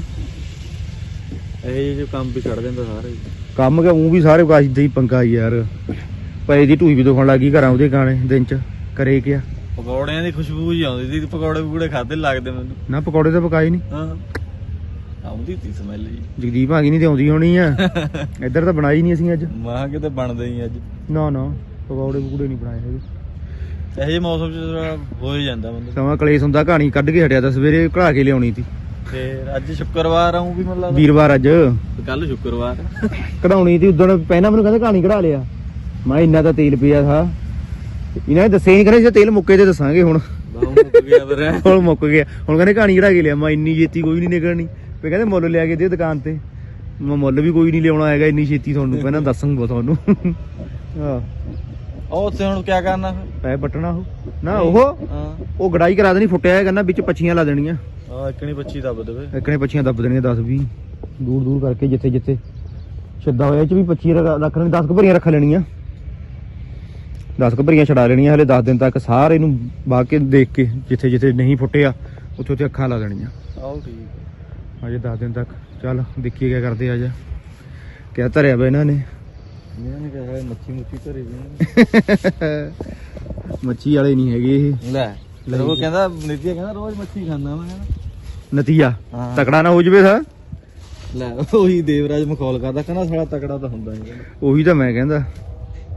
ਇਹ ਜੋ ਕੰਮ ਵੀ ਛੱਡ ਦਿੰਦਾ ਸਾਰੇ। ਹੀ। ਕੰਮ ਕਿ ਉਹ ਵੀ ਸਾਰੇ ਕਾਸ਼ ਹੀ ਪੰਗਾ ਹੀ ਯਾਰ। ਪਏ ਦੀ ਢੂਈ ਵੀ ਦੁਖਣ ਲੱਗੀ ਘਰਾਂ ਉਹਦੇ ਗਾਣੇ ਦਿਨ ਚ ਕਰੇ ਕਿਆ। ਪਕੌੜਿਆਂ ਦੀ ਖੁਸ਼ਬੂ ਹੀ ਆਉਂਦੀ ਸੀ ਪਕੌੜੇ ਪਕੌੜੇ ਖਾਦੇ ਲੱਗਦੇ ਮੈਨੂੰ। ਨਾ ਪਕੌੜੇ ਤਾਂ ਪਕਾਏ ਨਹੀਂ ਹਾਂ। ਆਉਂਦੀ ਤੀ ਸਮੈਲ ਜੀ। ਜਗਦੀਪ ਆ ਗਈ ਨਹੀਂ ਤੇ ਆਉਂਦੀ ਹੋਣੀ ਆ। ਇੱਧਰ ਤਾਂ ਬਣਾਈ ਨਹੀਂ ਅਸੀਂ ਅੱਜ। ਮਾਂ ਕਿਤੇ ਬਣਦੇ ਹੀ ਅੱਜ। ਨਾ ਨਾ ਪਕੌੜੇ ਪਕੂੜੇ ਨਹੀਂ ਬਣਾਏ ਹੈਗੇ। ਇਹੋ ਜਿਹੇ ਮੌਸਮ 'ਚ ਥੋੜਾ ਹੋ ਹੀ ਜਾਂਦਾ ਬੰਦਾ। ਸਮਾਂ ਕਲੇਸ਼ ਹੁੰਦਾ ਕਹਾਣੀ ਕੱਢ ਕੇ ਹਟਿਆ ਤਾਂ ਸਵੇਰੇ ਘੜਾ ਕੇ ਲਿਆਉਣੀ ਸੀ। ਤੇ ਅੱਜ ਸ਼ੁੱਕਰਵਾਰ ਆਉਂ ਵੀ ਮਤਲਬ। ਵੀਰਵਾਰ ਅੱਜ। ਕੱਲ ਸ਼ੁੱਕਰਵਾਰ। ਕਢਾਉਣੀ ਸੀ ਉਦੋਂ ਪਹਿਲਾਂ ਮੈਨੂੰ ਕਹਿੰਦੇ ਕਹਾਣੀ ਕਢਾ ਲਿਆ। ਮੈਂ ਇੰਨਾ ਤਾਂ ਤੇਲ ਪਿਆ ਥਾ। ਇਹਨਾਂ ਨੇ ਦੱਸਿਆ ਨਹੀਂ ਕਹਿੰਦੇ ਜੇ ਤੇਲ ਮੁੱਕੇ ਤੇ ਦੱਸਾਂਗੇ ਹੁਣ। ਮੁੱਕ ਗਿਆ ਹੁਣ ਮੁੱਕ ਗਿਆ। ਹੁਣ ਕਹਿੰਦੇ ਕਹਾਣੀ ਕਢਾ ਕੇ ਲਿਆ ਮੈਂ ਇੰਨੀ ਛੇਤੀ ਕੋਈ ਨਹੀਂ ਨਿਕਲਣੀ। ਫੇ ਕਹਿੰਦੇ ਮੁੱਲ ਲਿਆ ਕੇ ਦੇ ਦੁਕਾਨ ਤੇ। ਮੈਂ ਮੁੱਲ ਵੀ ਕੋਈ ਨਹੀਂ ਲਿਆਉਣਾ ਹੈਗਾ ਇੰਨੀ ਛੇਤੀ ਤੁਹਾਨੂੰ। ਪਹਿਲਾਂ ਦੱਸਾਂਗਾ ਤੁਹਾਨੂੰ। ਹਾਂ ਉਹ ਉੱਥੇ ਹੁਣ ਕੀ ਕਰਨਾ ਪੈ ਪਟਣਾ ਉਹ। ਨਾ ਉਹ? ਉਹ ਗੜਾਈ ਕਰਾ ਦੇਣੀ ਫੁੱਟਿਆ ਹੈ ਕਹਿੰਦਾ ਵਿੱਚ ਪੱਛੀਆਂ ਲਾ ਦੇਣੀਆਂ। ਆ ਇਕਣੀ ਬੱਚੀ ਦੱਬ ਦੇਵੇ। ਇੱਕਨੇ ਪੱਛੀਆਂ ਦੱਬ ਦੇਣੀਆਂ 10 20 ਦੂਰ ਦੂਰ ਕਰਕੇ ਜਿੱਥੇ ਜਿੱਥੇ ਛੱਡਾ ਹੋਇਆ ਇਹ ਚ ਵੀ 25 ਰ- ਰੱਖ ਲੈਣੀ 10 ਕੁ ਭਰੀਆਂ ਰੱਖ ਲੈਣੀਆਂ। 10 ਕੁ ਭਰੀਆਂ ਛਡਾ ਲੈਣੀਆਂ ਹਲੇ 10 ਦਿਨ ਤੱਕ ਸਾਰੇ ਨੂੰ ਬਾਹ ਕੇ ਦੇਖ ਕੇ ਜਿੱਥੇ ਜਿੱਥੇ ਨਹੀਂ ਫੁੱਟਿਆ ਉੱਥੇ ਉੱਥੇ ਅੱਖਾਂ ਲਾ ਦੇਣੀਆਂ। ਆਓ ਠੀਕ ਅਜੇ 10 ਦਿਨ ਤੱਕ। ਚੱਲ ਦੇਖੀਏ ਕੀ ਕਰਦੇ ਆ ਜਾ ਕਿਆ ਧਰਿਆ ਵਾ ਇਹਨਾਂ ਨੇ? ਇਹਨਾਂ ਨੇ ਕਿਹਾ ਮੱਛੀ ਮੁੱਛੀ ਧਰੇ ਵੀ ਮੱਛੀ ਵਾਲੇ ਨਹੀਂ ਹੈਗੇ ਇਹ। ਲੈ ਉਹ ਕਹਿੰਦਾ ਨਿਤਿਆ ਕਹਿੰਦਾ ਰੋਜ਼ ਮੱਛੀ ਖਾਂਦਾ ਮੈਂ ਕਹਿੰਦਾ। ਨਤੀਆ? ਹਾਂ। ਤਕੜਾ ਨਾ ਹੋ ਜਵੇ ਸਾ ਲੈ ਉਹੀ ਦੇਵਰਾਜ ਮਖੌਲ ਕਰਦਾ ਕਹਿੰਦਾ ਸਾਲਾ ਤਕੜਾ ਤਾਂ ਹੁੰਦਾ ਨਹੀਂ। ਉਹੀ ਤਾਂ ਮੈਂ ਕਹਿੰਦਾ।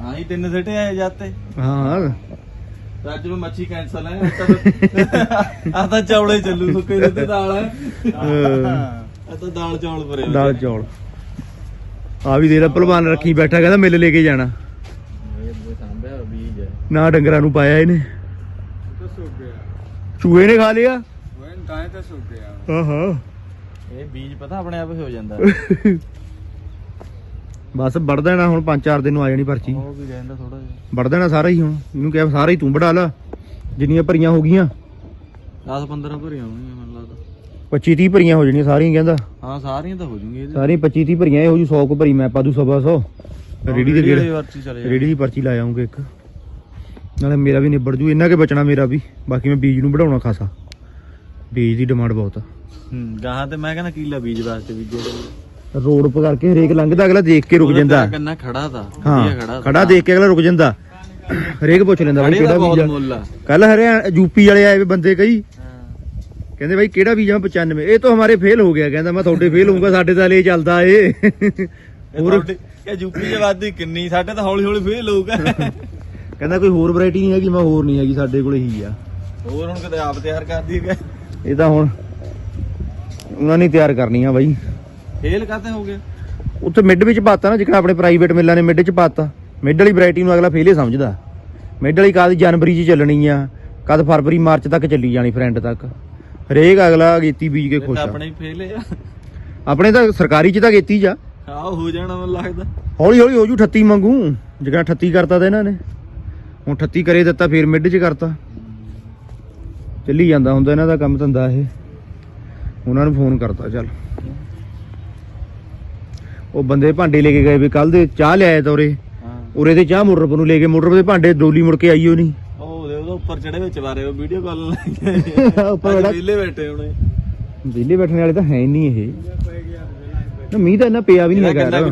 ਹਾਂ ਤਿੰਨ ਸਿੱਟੇ ਆਏ ਜਾਤੇ ਹਾਂ। ਅੱਜ ਨੂੰ ਮੱਛੀ ਕੈਨਸਲ ਹੈ ਆ ਤਾਂ ਚੌਲੇ ਚੱਲੂ ਸੁੱਕੇ ਦਿੱਤੇ ਦਾਲ ਆ। ਤਾਂ ਦਾਲ ਚੌਲ ਭਰੇ ਦਾਲ ਚੌਲ। ਆ ਵੀ ਦੇਰਾ ਭਲਵਾਨ ਰੱਖੀ ਬੈਠਾ ਕਹਿੰਦਾ ਮਿਲ ਲੈ ਕੇ ਜਾਣਾ। ਨਾ ਡੰਗਰਾਂ ਨੂੰ ਪਾਇਆ ਇਹਨੇ। ਚੂਹੇ ਨੇ ਖਾ ਲਿਆ? ਹਾਂ ਹਾਂ ਇਹ ਬੀਜ ਪਤਾ ਆਪਣੇ ਆਪ ਹੋ ਜਾਂਦਾ। ਬਸ ਵੜ ਦੇਣਾ ਹੁਣ 5-4 ਦਿਨ ਨੂੰ ਆ ਜਾਣੀ ਪਰਚੀ। ਉਹ ਵੀ ਕਹਿੰਦਾ ਥੋੜਾ ਜਿਹਾ। ਵੜ ਦੇਣਾ ਸਾਰਾ ਹੀ ਹੁਣ। ਇਹਨੂੰ ਕਿਹਾ ਸਾਰਾ ਹੀ ਤੂੰ ਵੜਾ ਲਾ। ਜਿੰਨੀਆਂ ਭਰੀਆਂ ਹੋ ਗਈਆਂ। 10 15 ਭਰੀਆਂ ਹੋਣਗੀਆਂ ਮੈਨੂੰ ਲੱਗਦਾ। 25 30 ਭਰੀਆਂ ਹੋ ਜਾਣੀਆਂ ਸਾਰੀਆਂ ਕਹਿੰਦਾ। ਹਾਂ ਸਾਰੀਆਂ ਤਾਂ ਹੋ ਜੂਗੀਆਂ ਇਹਦੇ। ਸਾਰੀਆਂ 25 30 ਭਰੀਆਂ ਇਹ ਹੋ ਜੂ 100 ਕੋ ਭਰੀ ਮੈਂ ਪਾ ਦੂ ਸਵਾ 100 ਰੇੜੀ ਦੇ ਗੇੜ। ਵਰਤੀ ਚਲੇ ਜਾ ਰੇੜੀ ਦੀ ਪਰਚੀ ਲਾ ਆਉਂਗੇ ਇੱਕ। ਨਾਲੇ ਮੇਰਾ ਵੀ ਨਿਬੜ ਜੂ ਇੰਨਾ ਕੇ ਬਚਣਾ ਮੇਰਾ ਵੀ। ਬਾਕੀ ਮੈਂ ਬੀਜ ਨੂੰ ਵਧਾਉਣਾ ਖਾਸਾ। ਬੀਜ ਦੀ ਡਿਮਾਂਡ ਬਹੁਤ ਆ। ਹੂੰ ਗਾਹਾਂ ਤੇ ਮੈਂ ਕਹਿੰਦਾ ਕੀਲਾ ਬੀਜ ਵਾਸਤੇ ਬੀਜੇ ਰੋਡ ਉੱਪਰ ਕਰਕੇ ਹਰੇਕ ਲੰਘਦਾ ਅਗਲਾ ਦੇਖ ਕੇ ਰੁਕ ਜਾਂਦਾ। ਕੰਨਾ ਖੜਾ ਤਾਂ ਹਾਂ ਖੜਾ ਦੇਖ ਕੇ ਅਗਲਾ ਰੁਕ ਜਾਂਦਾ। ਹਰੇਕ ਪੁੱਛ ਲੈਂਦਾ ਬਾਈ ਕਿਹੜਾ ਆ। ਕੱਲ ਹਰਿਆਣਾ ਯੂਪੀ ਵਾਲੇ ਆਏ ਬੰਦੇ ਕਈ। ਕਹਿੰਦੇ ਬਾਈ ਕਿਹੜਾ ਮੈਂ 95 ਇਹ ਤਾਂ ਹਮਾਰੇ ਫੇਲ ਹੋ ਗਿਆ ਕਹਿੰਦਾ ਮੈਂ ਤੁਹਾਡੇ ਫੇਲ ਹੋਊਂਗਾ ਸਾਡੇ ਤਾਂ ਲੈ ਚੱਲਦਾ ਏ ਹੋਰ ਇਹ ਯੂਪੀ ਦੇ ਵਾਦੀ ਕਿੰਨੀ ਸਾਡੇ ਤਾਂ ਹੌਲੀ ਹੌਲੀ ਫੇਲ ਹੋਊਗਾ। ਕਹਿੰਦਾ ਕੋਈ ਹੋਰ ਵੈਰਾਈਟੀ ਨਹੀਂ ਹੈਗੀ ਮੈਂ ਹੋਰ ਨਹੀਂ ਹੈਗੀ ਸਾਡੇ ਕੋਲ ਹੀ ਆ। ਹੋਰ ਹੁਣ ਕਿਤੇ ਆਪ ਤਿਆਰ ਕਰਦੀ ਹੈ। ਇਹ ਤਾਂ ਹੁਣ ਉਹਨਾਂ ਨੇ ਤਿਆਰ ਕਰਨੀ ਆ ਬਾਈ। ਫੇਲ ਕਾਤੇ ਹੋ ਗਏ ਉੱਥੇ ਮਿੱਡ ਵਿੱਚ ਪਾਤਾ ਨਾ ਜਿਕਣਾ ਆਪਣੇ ਪ੍ਰਾਈਵੇਟ ਮਿੱਲਾਂ ਨੇ ਮਿੱਡ 'ਚ ਪਾਤਾ। ਮਿੱਡ ਵਾਲੀ ਵੈਰਾਈਟੀ ਨੂੰ ਅਗਲਾ ਫੇਲ ਹੀ ਸਮਝਦਾ। ਮਿੱਡ ਵਾਲੀ ਕਾਦੀ ਜਨਵਰੀ 'ਚ ਚੱਲਣੀ ਆ ਕਦ ਫਰਵਰੀ ਮਾਰਚ ਤੱਕ ਚੱਲੀ ਜਾਣੀ ਫਰੈਂਡ ਤੱਕ। ਹਰੇਕ ਅਗਲਾ ਗੇਤੀ ਬੀਜ ਕੇ ਖੁਸ਼ ਆ। ਆਪਣੇ ਹੀ ਫੇਲ ਆ। ਆਪਣੇ ਤਾਂ ਸਰਕਾਰੀ 'ਚ ਤਾਂ ਗੇਤੀ ਜਾ ਆਹ ਹੋ ਜਾਣਾ ਮੈਨੂੰ ਲੱਗਦਾ। ਹੌਲੀ ਹੌਲੀ ਹੋ ਜੂ 38 ਮੰਗੂ ਜਿਕਣਾ 38 ਕਰਤਾ ਤਾਂ ਇਹਨਾਂ ਨੇ। ਹੁਣ 38 ਕਰੇ ਦਿੱਤਾ ਫੇਰ ਮਿੱਡ 'ਚ ਕਰਤਾ। ਚੱਲੀ ਜਾਂਦਾ ਹੁੰਦਾ ਇਹਨਾਂ ਦਾ ਕੰਮ ਧੰਦਾ ਇਹ। ਉਹਨਾਂ ਨੂੰ ਫੋਨ ਕਰਤਾ ਚੱਲ। ਉਹ ਬੰਦੇ ਭਾਂਡੇ ਲੈ ਕੇ ਗਏ ਵੀ ਕੱਲ ਦੇ ਚਾਹ ਲਿਆਇਆ ਤਾਂ ਉਰੇ। ਉਰੇ ਚਾਹ ਮੋਟਰ ਨੂੰ ਲੈ ਕੇ ਮੋਟਰ ਦੇ ਭਾਂਡੇ ਡੋਲੀ ਮੁੜ ਕੇ ਆਈ ਉਹ ਨਹੀਂ ਉਹਦੇ ਉਹਦੇ ਉੱਪਰ ਚੜੇ ਵਿੱਚ ਬਾਰੇ ਉਹ ਵੀਡੀਓ ਕਾਲ ਉੱਪਰ ਬੈਠਣ ਵਾਲੇ ਤਾਂ ਹੈ ਨਹੀਂ ਇਹ। ਨਾ ਤਾਂ ਇੰਨਾ ਪਿਆ ਵੀ ਨਹੀਂ ਹੈਗਾ ਗਿਆ।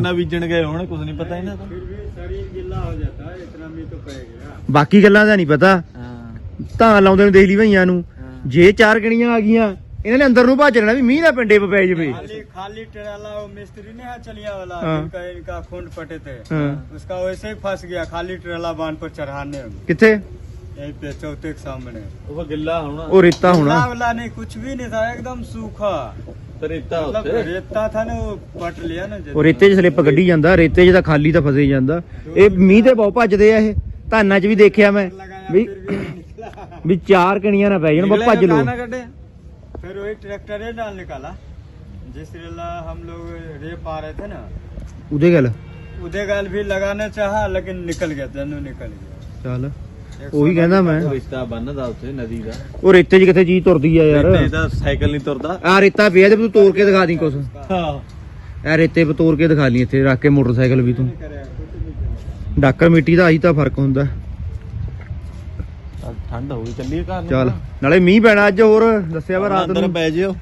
ਬਾਕੀ ਗੱਲਾਂ ਦਾ ਨਹੀਂ ਪਤਾ। ਹਾਂ। ਤਾਂ ਲਾਉਂਦੇ ਨੂੰ ਦੇਖ ਲਈ ਭਈਆਂ ਨੂੰ। ਜੇ ਚਾਰ ਗਣੀਆਂ ਆ ਗਈਆਂ ਇਹਨਾਂ ਨੇ ਅੰਦਰ ਨੂੰ ਭੱਜ ਲੈਣਾ ਵੀ ਮੀਂਹ ਦਾ ਪਿੰਡੇ ਪੈ ਪੈ ਜਵੇ खाली खाली ट्रेला वो मिस्त्री नहीं है चलिया वाला हाँ। इनका इनका खूंट फटे थे ਹਾਂ उसका वैसे ही फंस गया खाली ट्रेला बांध पर चढ़ाने में ਕਿੱਥੇ यहीं पे चौथे के सामने ਉਹ ਗਿੱਲਾ ਹੋਣਾ ਉਹ ਰੇਤਾ ਹੋਣਾ वाला वाला नहीं कुछ भी नहीं था एकदम सूखा ਤੇ ਰੇਤਾ मतलब ਉੱਥੇ रेता था ना वो पट लिया ना ਉਹ ਰੇਤੇ 'ਚ ਸਲਿੱਪ ਕੱਢੀ ਜਾਂਦਾ ਰੇਤੇ 'ਚ ਤਾਂ ਖਾਲੀ ਤਾਂ ਫਸੇ ਜਾਂਦਾ ਇਹ ਮੀਂਹ ਤੇ ਬਹੁਤ ਭੱਜਦੇ ਆ ਇਹ ਧਾਨਾਂ 'ਚ ਵੀ ਦੇਖਿਆ ਮੈਂ लगाया ਵੀ फिर भी नहीं निकला ਵੀ ਚਾਰ ਕਣੀਆਂ ਨਾ ਪੈ ਜਾਣ ਬਸ ਭੱਜ ਲੋ ਕੱਢਿਆ फिर वही ट्रैक्टर ही डाल निकाला जिस रेला हम लोग रे पा रहे थे ना ਉਹਦੇ ਗੱਲ उदय गाल भी लगाना चाहा लेकिन निकल गया दोनों निकल गया ਚੱਲ ਉਹੀ ਕਹਿੰਦਾ ਮੈਂ ਰਿਸ਼ਤਾ ਬੰਨਦਾ ਉੱਥੇ ਨਦੀ ਦਾ ਉਹ ਰੇਤੇ 'ਚ ਕਿੱਥੇ ਚੀਜ਼ ਤੁਰਦੀ ਆ ਯਾਰ ਰੇਤੇ ਦਾ ਸਾਈਕਲ ਨਹੀਂ ਤੁਰਦਾ ਆ ਰੇਤਾ ਪਿਆ ਤੇ ਤੂੰ ਤੋੜ ਕੇ ਦਿਖਾ ਦੀ ਕੁਛ ਹਾਂ ਇਹ ਰੇਤੇ ਪੇ ਤੋੜ ਕੇ ਦਿਖਾ ਲਈ ਇੱਥੇ ਰੱਖ ਕੇ ਮੋਟਰਸਾਈਕਲ ਵੀ ਤੂੰ करेगा कुछ नहीं करेगा ਡਾਕਰ ਮਿੱਟੀ ਦਾ ਆਹੀ ਤਾਂ ਫਰਕ ਹੁੰਦਾ ਚੱਲ ਠੰਡ ਹੋ ਗਈ ਚੱਲੀਏ ਘਰ ਚੱਲ ਨਾਲੇ ਮੀਂਹ ਪੈਣਾ ਅੱਜ ਹੋਰ ਦੱਸਿਆ ਵਾ ਰਾਤ ਨੂੰ। ਪੈ ਜਿਓ।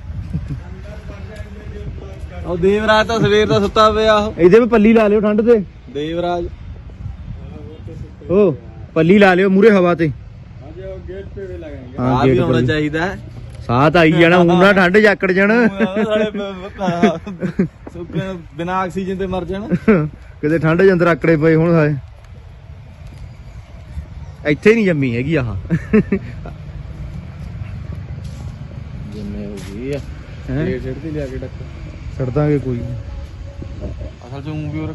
ਉਹ ਦੇਵਰਾਜ ਤਾਂ ਸਵੇਰ ਦਾ ਸੁੱਤਾ ਪਿਆ ਇਹਦੇ ਵੀ ਪੱਲੀ ਲਾ ਲਿਓ ਠੰਡ ਤੇ। ਦੇਵਰਾਜ। ਓ ਪੱਲੀ ਲਾ ਲਿਓ ਮੂਰੇ ਹਵਾ ਤੇ। ਹਾਂ ਗੇਟ ਤੇ ਵੀ ਹੋਣਾ ਚਾਹੀਦਾ ਸਾਥ ਆਈ ਜਾਣਾ ਉਹਨਾਂ ਠੰਡ ਜਾਕੜ ਜਾਣ। ਸੁੱਕੇ ਬਿਨਾ ਆਕਸੀਜਨ ਤੇ ਮਰ ਜਾਣ। ਕਿਤੇ ਠੰਡ ਜੰਦਰ ਆਕੜੇ ਪਏ ਹੁਣ ਹਾਏ ਇੱਥੇ ਨਹੀਂ ਜੰਮੀ ਹੈਗੀ ਆਹ ਜਿੰਨੇ ਹੋ ਗਈ ਆ ਹੈਂ? ਤੇ ਲਿਆ ਕੇ ਡੱਕ ਛੱਡ ਦਾਂਗੇ ਕੋਈ। ਅਸਲ ਚ ਊਂ ਵੀ ਉਹ